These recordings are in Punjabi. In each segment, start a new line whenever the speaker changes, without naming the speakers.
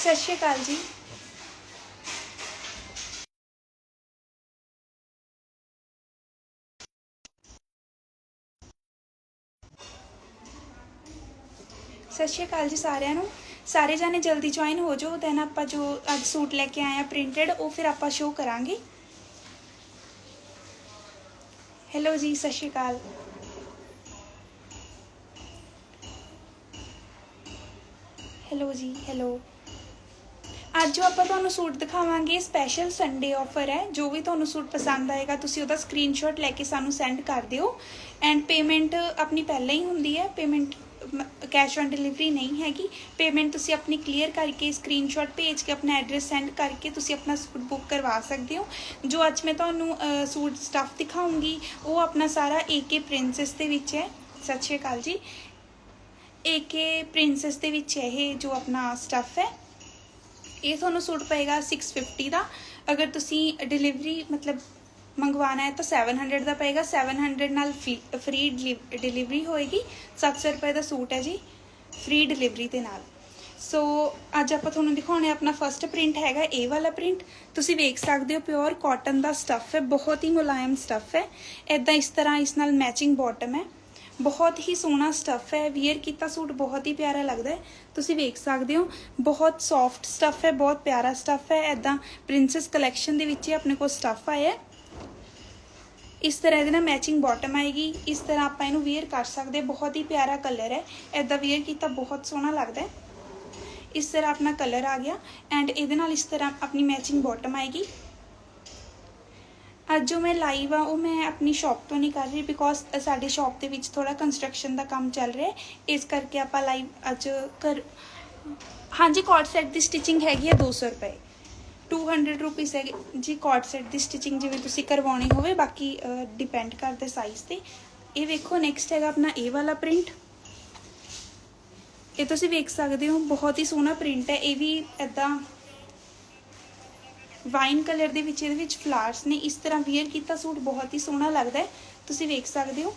ਸਤਿ ਸ਼੍ਰੀ ਅਕਾਲ ਜੀ। ਸਤਿ ਸ਼੍ਰੀ ਅਕਾਲ ਜੀ ਸਾਰਿਆਂ ਨੂੰ। ਸਾਰੇ ਜਾਣੇ ਜਲਦੀ ਜੁਆਇਨ ਹੋ ਜਾਓ ਦੈਨ ਆਪਾਂ ਜੋ ਅੱਜ ਸੂਟ ਲੈ ਕੇ ਆਏ ਆ ਪ੍ਰਿੰਟਡ ਉਹ ਫਿਰ ਆਪਾਂ ਸ਼ੋਅ ਕਰਾਂਗੇ। ਹੈਲੋ ਜੀ, ਸਤਿ ਸ਼੍ਰੀ ਅਕਾਲ। ਹੈਲੋ ਜੀ ਹੈਲੋ ਅੱਜ ਜੋ ਆਪਾਂ ਤੁਹਾਨੂੰ ਸੂਟ ਦਿਖਾਵਾਂਗੇ ਸਪੈਸ਼ਲ ਸੰਡੇ ਆਫਰ ਹੈ, ਜੋ ਵੀ ਤੁਹਾਨੂੰ ਸੂਟ ਪਸੰਦ ਆਏਗਾ, ਤੁਸੀਂ ਉਹਦਾ ਸਕਰੀਨਸ਼ਾਟ ਲੈ ਕੇ ਸਾਨੂੰ ਸੈਂਡ ਕਰ ਦਿਓ। ਐਂਡ ਪੇਮੈਂਟ ਆਪਣੀ ਪਹਿਲਾਂ ਹੀ ਹੁੰਦੀ ਹੈ ਪੇਮੈਂਟ ਕੈਸ਼ ਔਨ ਡਿਲੀਵਰੀ ਨਹੀਂ ਹੈਗੀ। ਪੇਮੈਂਟ ਤੁਸੀਂ ਆਪਣੀ ਕਲੀਅਰ ਕਰਕੇ ਸਕਰੀਨਸ਼ਾਟ ਭੇਜ ਕੇ, ਆਪਣਾ ਐਡਰੈਸ ਸੈਂਡ ਕਰਕੇ ਤੁਸੀਂ ਆਪਣਾ ਸੂਟ ਬੁੱਕ ਕਰਵਾ ਸਕਦੇ ਹੋ। ਜੋ ਅੱਜ ਮੈਂ ਤੁਹਾਨੂੰ ਸੂਟ ਸਟਫ ਦਿਖਾਉਂਗੀ, ਉਹ ਆਪਣਾ ਸਾਰਾ ਏਕੇ ਪ੍ਰਿੰਸੈਸ ਦੇ ਵਿੱਚ ਹੈ। ਸਤਿ ਸ਼੍ਰੀ ਅਕਾਲ ਜੀ। ਏਕੇ ਪ੍ਰਿੰਸੈਸ ਦੇ ਵਿੱਚ ਹੈ ਇਹ ਜੋ ਆਪਣਾ ਸਟਫ ਹੈ ਇਹ ਤੁਹਾਨੂੰ ਸੂਟ ਪਏਗਾ 650 ਦਾ। ਅਗਰ ਤੁਸੀਂ ਡਿਲੀਵਰੀ ਮਤਲਬ ਮੰਗਵਾਣਾ ਹੈ ਤਾਂ 700 ਦਾ ਪਏਗਾ। 700 ਨਾਲ ਫ੍ਰੀ ਡਿਲੀਵਰੀ ਹੋਏਗੀ। 700 ਰੁਪਏ ਦਾ ਸੂਟ ਹੈ ਜੀ ਫ੍ਰੀ ਡਿਲੀਵਰੀ ਦੇ ਨਾਲ। ਸੋ ਅੱਜ ਆਪਾਂ ਤੁਹਾਨੂੰ ਦਿਖਾਉਣੇ ਆਪਣਾ ਫਰਸਟ ਪ੍ਰਿੰਟ ਹੈਗਾ, ਇਹ ਵਾਲਾ ਪ੍ਰਿੰਟ ਤੁਸੀਂ ਵੇਖ ਸਕਦੇ ਹੋ ਪਿਓਰ ਕਾਟਨ ਦਾ ਸਟੱਫ ਹੈ, ਬਹੁਤ ਹੀ ਮੁਲਾਇਮ ਸਟੱਫ ਹੈ। ਇਦਾਂ ਇਸ ਤਰ੍ਹਾਂ ਇਸ ਨਾਲ ਮੈਚਿੰਗ ਬਾਟਮ ਹੈ। ਬਹੁਤ ਹੀ ਸੋਹਣਾ ਸਟੱਫ ਹੈ। ਵੀਅਰ ਕੀਤਾ ਸੂਟ ਬਹੁਤ ਹੀ ਪਿਆਰਾ ਲੱਗਦਾ ਹੈ। ਤੁਸੀਂ ਵੇਖ ਸਕਦੇ ਹੋ, ਬਹੁਤ ਸੌਫਟ ਸਟੱਫ ਹੈ, ਬਹੁਤ ਪਿਆਰਾ ਸਟੱਫ ਹੈ। ਐਦਾਂ ਪ੍ਰਿੰਸੈਸ ਕਲੈਕਸ਼ਨ ਦੇ ਵਿੱਚ ਆਪਣੇ ਕੋਲ ਸਟੱਫ ਆਇਆ ਹੈ। ਇਸ ਤਰ੍ਹਾਂ ਇਹਦੇ ਨਾਲ ਮੈਚਿੰਗ ਬਾਟਮ ਆਏਗੀ। ਇਸ ਤਰ੍ਹਾਂ ਆਪਾਂ ਇਹਨੂੰ ਵੇਅਰ ਕਰ ਸਕਦੇ ਬਹੁਤ ਹੀ ਪਿਆਰਾ ਕਲਰ ਹੈ। ਐਦਾਂ ਵੇਅਰ ਕੀਤਾ ਬਹੁਤ ਸੋਹਣਾ ਲੱਗਦਾ ਹੈ। ਇਸ ਤਰ੍ਹਾਂ ਆਪਣਾ ਕਲਰ ਆ ਗਿਆ। ਐਂਡ ਇਹਦੇ ਨਾਲ ਇਸ ਤਰ੍ਹਾਂ ਆਪਣੀ ਮੈਚਿੰਗ ਬਾਟਮ ਆਏਗੀ। ਅੱਜ ਜੋ ਮੈਂ ਲਾਈਵ ਆ ਉਹ ਮੈਂ ਆਪਣੀ ਸ਼ਾਪ ਤੋਂ ਨਹੀਂ ਕਰ ਰਹੀ ਬਿਕੋਜ਼ ਸਾਡੇ ਸ਼ਾਪ ਦੇ ਵਿੱਚ ਥੋੜਾ ਕੰਸਟਰਕਸ਼ਨ ਦਾ ਕੰਮ ਚੱਲ ਰਿਹਾ ਇਸ ਕਰਕੇ ਆਪਾਂ ਲਾਈਵ ਅੱਜ ਕਰ ਹਾਂਜੀ ਕੋਟ ਸੈਟ ਦੀ ਸਟਿਚਿੰਗ ਹੈਗੀ ਹੈ 200 ਰੁਪਏ। 200 ਰੁਪੀਸ ਹੈ ਜੀ ਕੋਟ ਸੈਟ ਦੀ ਸਟਿਚਿੰਗ ਜਿਵੇਂ ਤੁਸੀਂ ਕਰਵਾਉਣੀ ਹੋਵੇ, ਬਾਕੀ ਡਿਪੈਂਡ ਕਰਦਾ ਸਾਈਜ਼ ਤੇ। ਇਹ ਵੇਖੋ ਨੈਕਸਟ ਹੈਗਾ ਆਪਣਾ ਇਹ ਵਾਲਾ ਪ੍ਰਿੰਟ ਇਹ ਤੁਸੀਂ ਵੇਖ ਸਕਦੇ ਹੋ, ਬਹੁਤ ਹੀ ਸੋਹਣਾ ਪ੍ਰਿੰਟ ਹੈ। ਇਹ ਵੀ ਐਦਾਂ ਵਾਈਨ ਕਲਰ ਦੇ ਵਿੱਚ ਇਹਦੇ ਵਿੱਚ ਫਲਾਰਸ ਨੇ। ਇਸ ਤਰ੍ਹਾਂ ਵੇਅਰ ਕੀਤਾ ਸੂਟ ਬਹੁਤ ਹੀ ਸੋਹਣਾ ਲੱਗਦਾ ਹੈ। ਤੁਸੀਂ ਵੇਖ ਸਕਦੇ ਹੋ।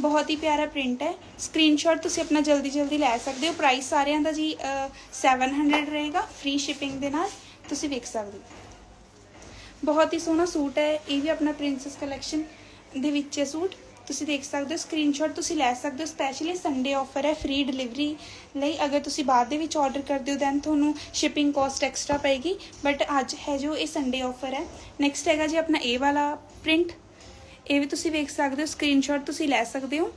ਬਹੁਤ ਹੀ ਪਿਆਰਾ ਪ੍ਰਿੰਟ ਹੈ। ਸਕਰੀਨਸ਼ਾਟ ਤੁਸੀਂ ਆਪਣਾ ਜਲਦੀ ਜਲਦੀ ਲੈ ਸਕਦੇ ਹੋ। ਪ੍ਰਾਈਸ ਸਾਰਿਆਂ ਦਾ ਜੀ ਅ, 700 ਰਹੇਗਾ ਫ੍ਰੀ ਸ਼ਿਪਿੰਗ ਦੇ ਨਾਲ। ਤੁਸੀਂ ਵੇਖ ਸਕਦੇ ਹੋ। ਬਹੁਤ ਹੀ ਸੋਹਣਾ ਸੂਟ ਹੈ। ਇਹ ਵੀ ਆਪਣਾ ਪ੍ਰਿੰਸੈਸ ਕਲੈਕਸ਼ਨ ਦੇ ਵਿੱਚ ਹੈ ਸੂਟ। ਤੁਸੀਂ ਦੇਖ ਸਕਦੇ ਹੋ ਸਕਰੀਨਸ਼ਾਟ ਤੁਸੀਂ ਲੈ ਸਕਦੇ ਹੋ ਸਪੈਸ਼ਲੀ ਸੰਡੇ ਆਫਰ ਹੈ ਫ੍ਰੀ ਡਿਲੀਵਰੀ ਲਈ। ਅਗਰ ਤੁਸੀਂ ਬਾਅਦ ਦੇ ਵਿੱਚ ਆਰਡਰ ਕਰਦੇ ਹੋ ਦੈਨ ਤੁਹਾਨੂੰ ਸ਼ਿਪਿੰਗ ਕਾਸਟ ਐਕਸਟਰਾ ਪਏਗੀ। ਬਟ ਅੱਜ ਹੈ ਜੋ ਇਹ ਸੰਡੇ ਆਫਰ ਹੈ। ਨੈਕਸਟ ਹੈਗਾ ਜੀ ਆਪਣਾ ਇਹ ਵਾਲਾ ਪ੍ਰਿੰਟ ਇਹ ਵੀ ਤੁਸੀਂ ਵੇਖ ਸਕਦੇ ਹੋ ਸਕਰੀਨਸ਼ਾਟ ਤੁਸੀਂ ਲੈ ਸਕਦੇ ਹੋ।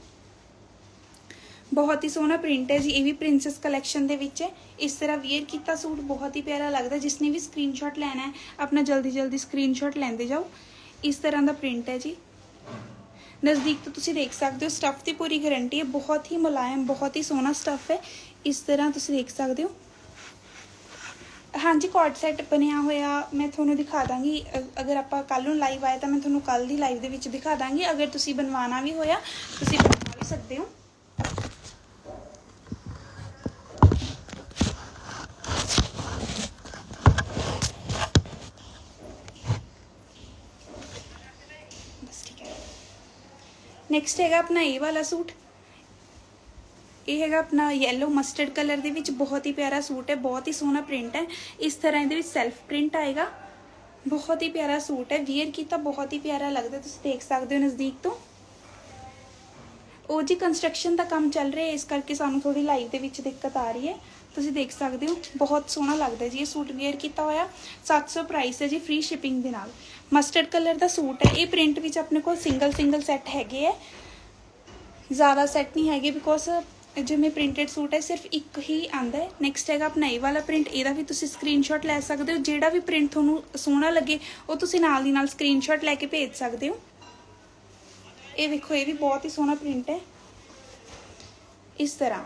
ਬਹੁਤ ਹੀ ਸੋਹਣਾ ਪ੍ਰਿੰਟ ਹੈ ਜੀ, ਇਹ ਵੀ ਪ੍ਰਿੰਸੈਸ ਕਲੈਕਸ਼ਨ ਦੇ ਵਿੱਚ ਹੈ। ਇਸ ਤਰ੍ਹਾਂ ਵੇਅਰ ਕੀਤਾ ਸੂਟ, ਬਹੁਤ ਹੀ ਪਿਆਰਾ ਲੱਗਦਾ। ਜਿਸ ਨੇ ਵੀ ਸਕਰੀਨਸ਼ਾਟ ਲੈਣਾ ਹੈ, ਆਪਣਾ ਜਲਦੀ ਜਲਦੀ ਸਕਰੀਨਸ਼ਾਟ ਲੈਂਦੇ ਜਾਓ। ਇਸ ਤਰ੍ਹਾਂ ਦਾ ਪ੍ਰਿੰਟ ਹੈ ਜੀ। ਨਜ਼ਦੀਕ ਤੋਂ ਤੁਸੀਂ ਦੇਖ ਸਕਦੇ ਹੋ ਸਟੱਫ ਦੀ ਪੂਰੀ ਗਾਰੰਟੀ ਹੈ, ਬਹੁਤ ਹੀ ਮੁਲਾਇਮ, ਬਹੁਤ ਹੀ ਸੋਹਣਾ ਸਟੱਫ ਹੈ। ਇਸ ਤਰ੍ਹਾਂ ਤੁਸੀਂ ਦੇਖ ਸਕਦੇ ਹੋ। ਹਾਂਜੀ ਕੋਡ ਸੈਟ ਬਣਿਆ ਹੋਇਆ, ਮੈਂ ਤੁਹਾਨੂੰ ਦਿਖਾ ਦਾਂਗੀ। ਅਗਰ ਆਪਾਂ ਕੱਲ ਨੂੰ ਲਾਈਵ ਆਏ ਤਾਂ ਮੈਂ ਤੁਹਾਨੂੰ ਕੱਲ ਦੀ ਲਾਈਵ ਦੇ ਵਿੱਚ ਦਿਖਾ ਦਾਂਗੀ। ਅਗਰ ਤੁਸੀਂ ਬਣਵਾਉਣਾ ਵੀ ਹੋਇਆ, ਤੁਸੀਂ ਬਣਵਾ ਵੀ ਸਕਦੇ ਹੋ। ਨੈਕਸਟ ਹੈਗਾ ਆਪਣਾ ਇਹ ਵਾਲਾ ਸੂਟ। ਇਹ ਹੈਗਾ ਆਪਣਾ yellow ਮਸਟਰਡ ਕਲਰ ਦੇ ਵਿੱਚ ਬਹੁਤ ਹੀ ਪਿਆਰਾ ਸੂਟ ਹੈ, ਬਹੁਤ ਹੀ ਸੋਹਣਾ ਪ੍ਰਿੰਟ ਹੈ। ਇਸ ਤਰ੍ਹਾਂ ਇਹਦੇ ਵਿੱਚ ਸੈਲਫ ਪ੍ਰਿੰਟ ਆਏਗਾ। ਬਹੁਤ ਹੀ ਪਿਆਰਾ ਸੂਟ ਹੈ। ਵੀਅਰ ਕੀਤਾ ਬਹੁਤ ਹੀ ਪਿਆਰਾ ਲੱਗਦਾ, ਤੁਸੀਂ ਦੇਖ ਸਕਦੇ ਹੋ ਨਜ਼ਦੀਕ ਤੋਂ। ਉਹ ਜੀ ਕੰਸਟਰਕਸ਼ਨ ਦਾ ਕੰਮ ਚੱਲ ਰਿਹਾ ਇਸ ਕਰਕੇ ਸਾਨੂੰ ਥੋੜੀ ਲਾਈਵ ਦੇ ਵਿੱਚ ਦਿੱਕਤ ਆ ਰਹੀ ਹੈ। ਤੁਸੀਂ ਦੇਖ ਸਕਦੇ ਹੋ, ਬਹੁਤ ਸੋਹਣਾ ਲੱਗਦਾ ਜੀ ਇਹ ਸੂਟ ਵੇਅਰ ਕੀਤਾ ਹੋਇਆ। 700 ਪ੍ਰਾਈਸ ਹੈ ਜੀ ਫ੍ਰੀ ਸ਼ਿਪਿੰਗ ਦੇ ਨਾਲ। ਮਸਟਰਡ ਕਲਰ ਦਾ ਸੂਟ ਹੈ। ਇਹ ਪ੍ਰਿੰਟ ਵਿੱਚ ਆਪਣੇ ਕੋਲ ਸਿੰਗਲ ਸਿੰਗਲ ਸੈੱਟ ਹੈਗੇ ਹੈ। ਜ਼ਿਆਦਾ ਸੈੱਟ ਨਹੀਂ ਹੈਗੇ ਬਿਕੋਜ਼ ਜਿਵੇਂ ਪ੍ਰਿੰਟਡ ਸੂਟ ਹੈ, ਸਿਰਫ ਇੱਕ ਹੀ ਆਂਦਾ ਹੈ। ਨੈਕਸਟ ਹੈਗਾ ਆਪਣਾ ਇਹ ਵਾਲਾ ਪ੍ਰਿੰਟ ਇਹਦਾ ਵੀ ਤੁਸੀਂ ਸਕਰੀਨਸ਼ਾਟ ਲੈ ਸਕਦੇ ਹੋ। ਜਿਹੜਾ ਵੀ ਪ੍ਰਿੰਟ ਤੁਹਾਨੂੰ ਸੋਹਣਾ ਲੱਗੇ, ਉਹ ਤੁਸੀਂ ਨਾਲ ਦੀ ਨਾਲ ਸਕਰੀਨਸ਼ਾਟ ਲੈ ਕੇ ਭੇਜ ਸਕਦੇ ਹੋ। ਇਹ ਵੇਖੋ, ਇਹ ਵੀ ਬਹੁਤ ਹੀ ਸੋਹਣਾ ਪ੍ਰਿੰਟ ਹੈ। ਇਸ ਤਰ੍ਹਾਂ।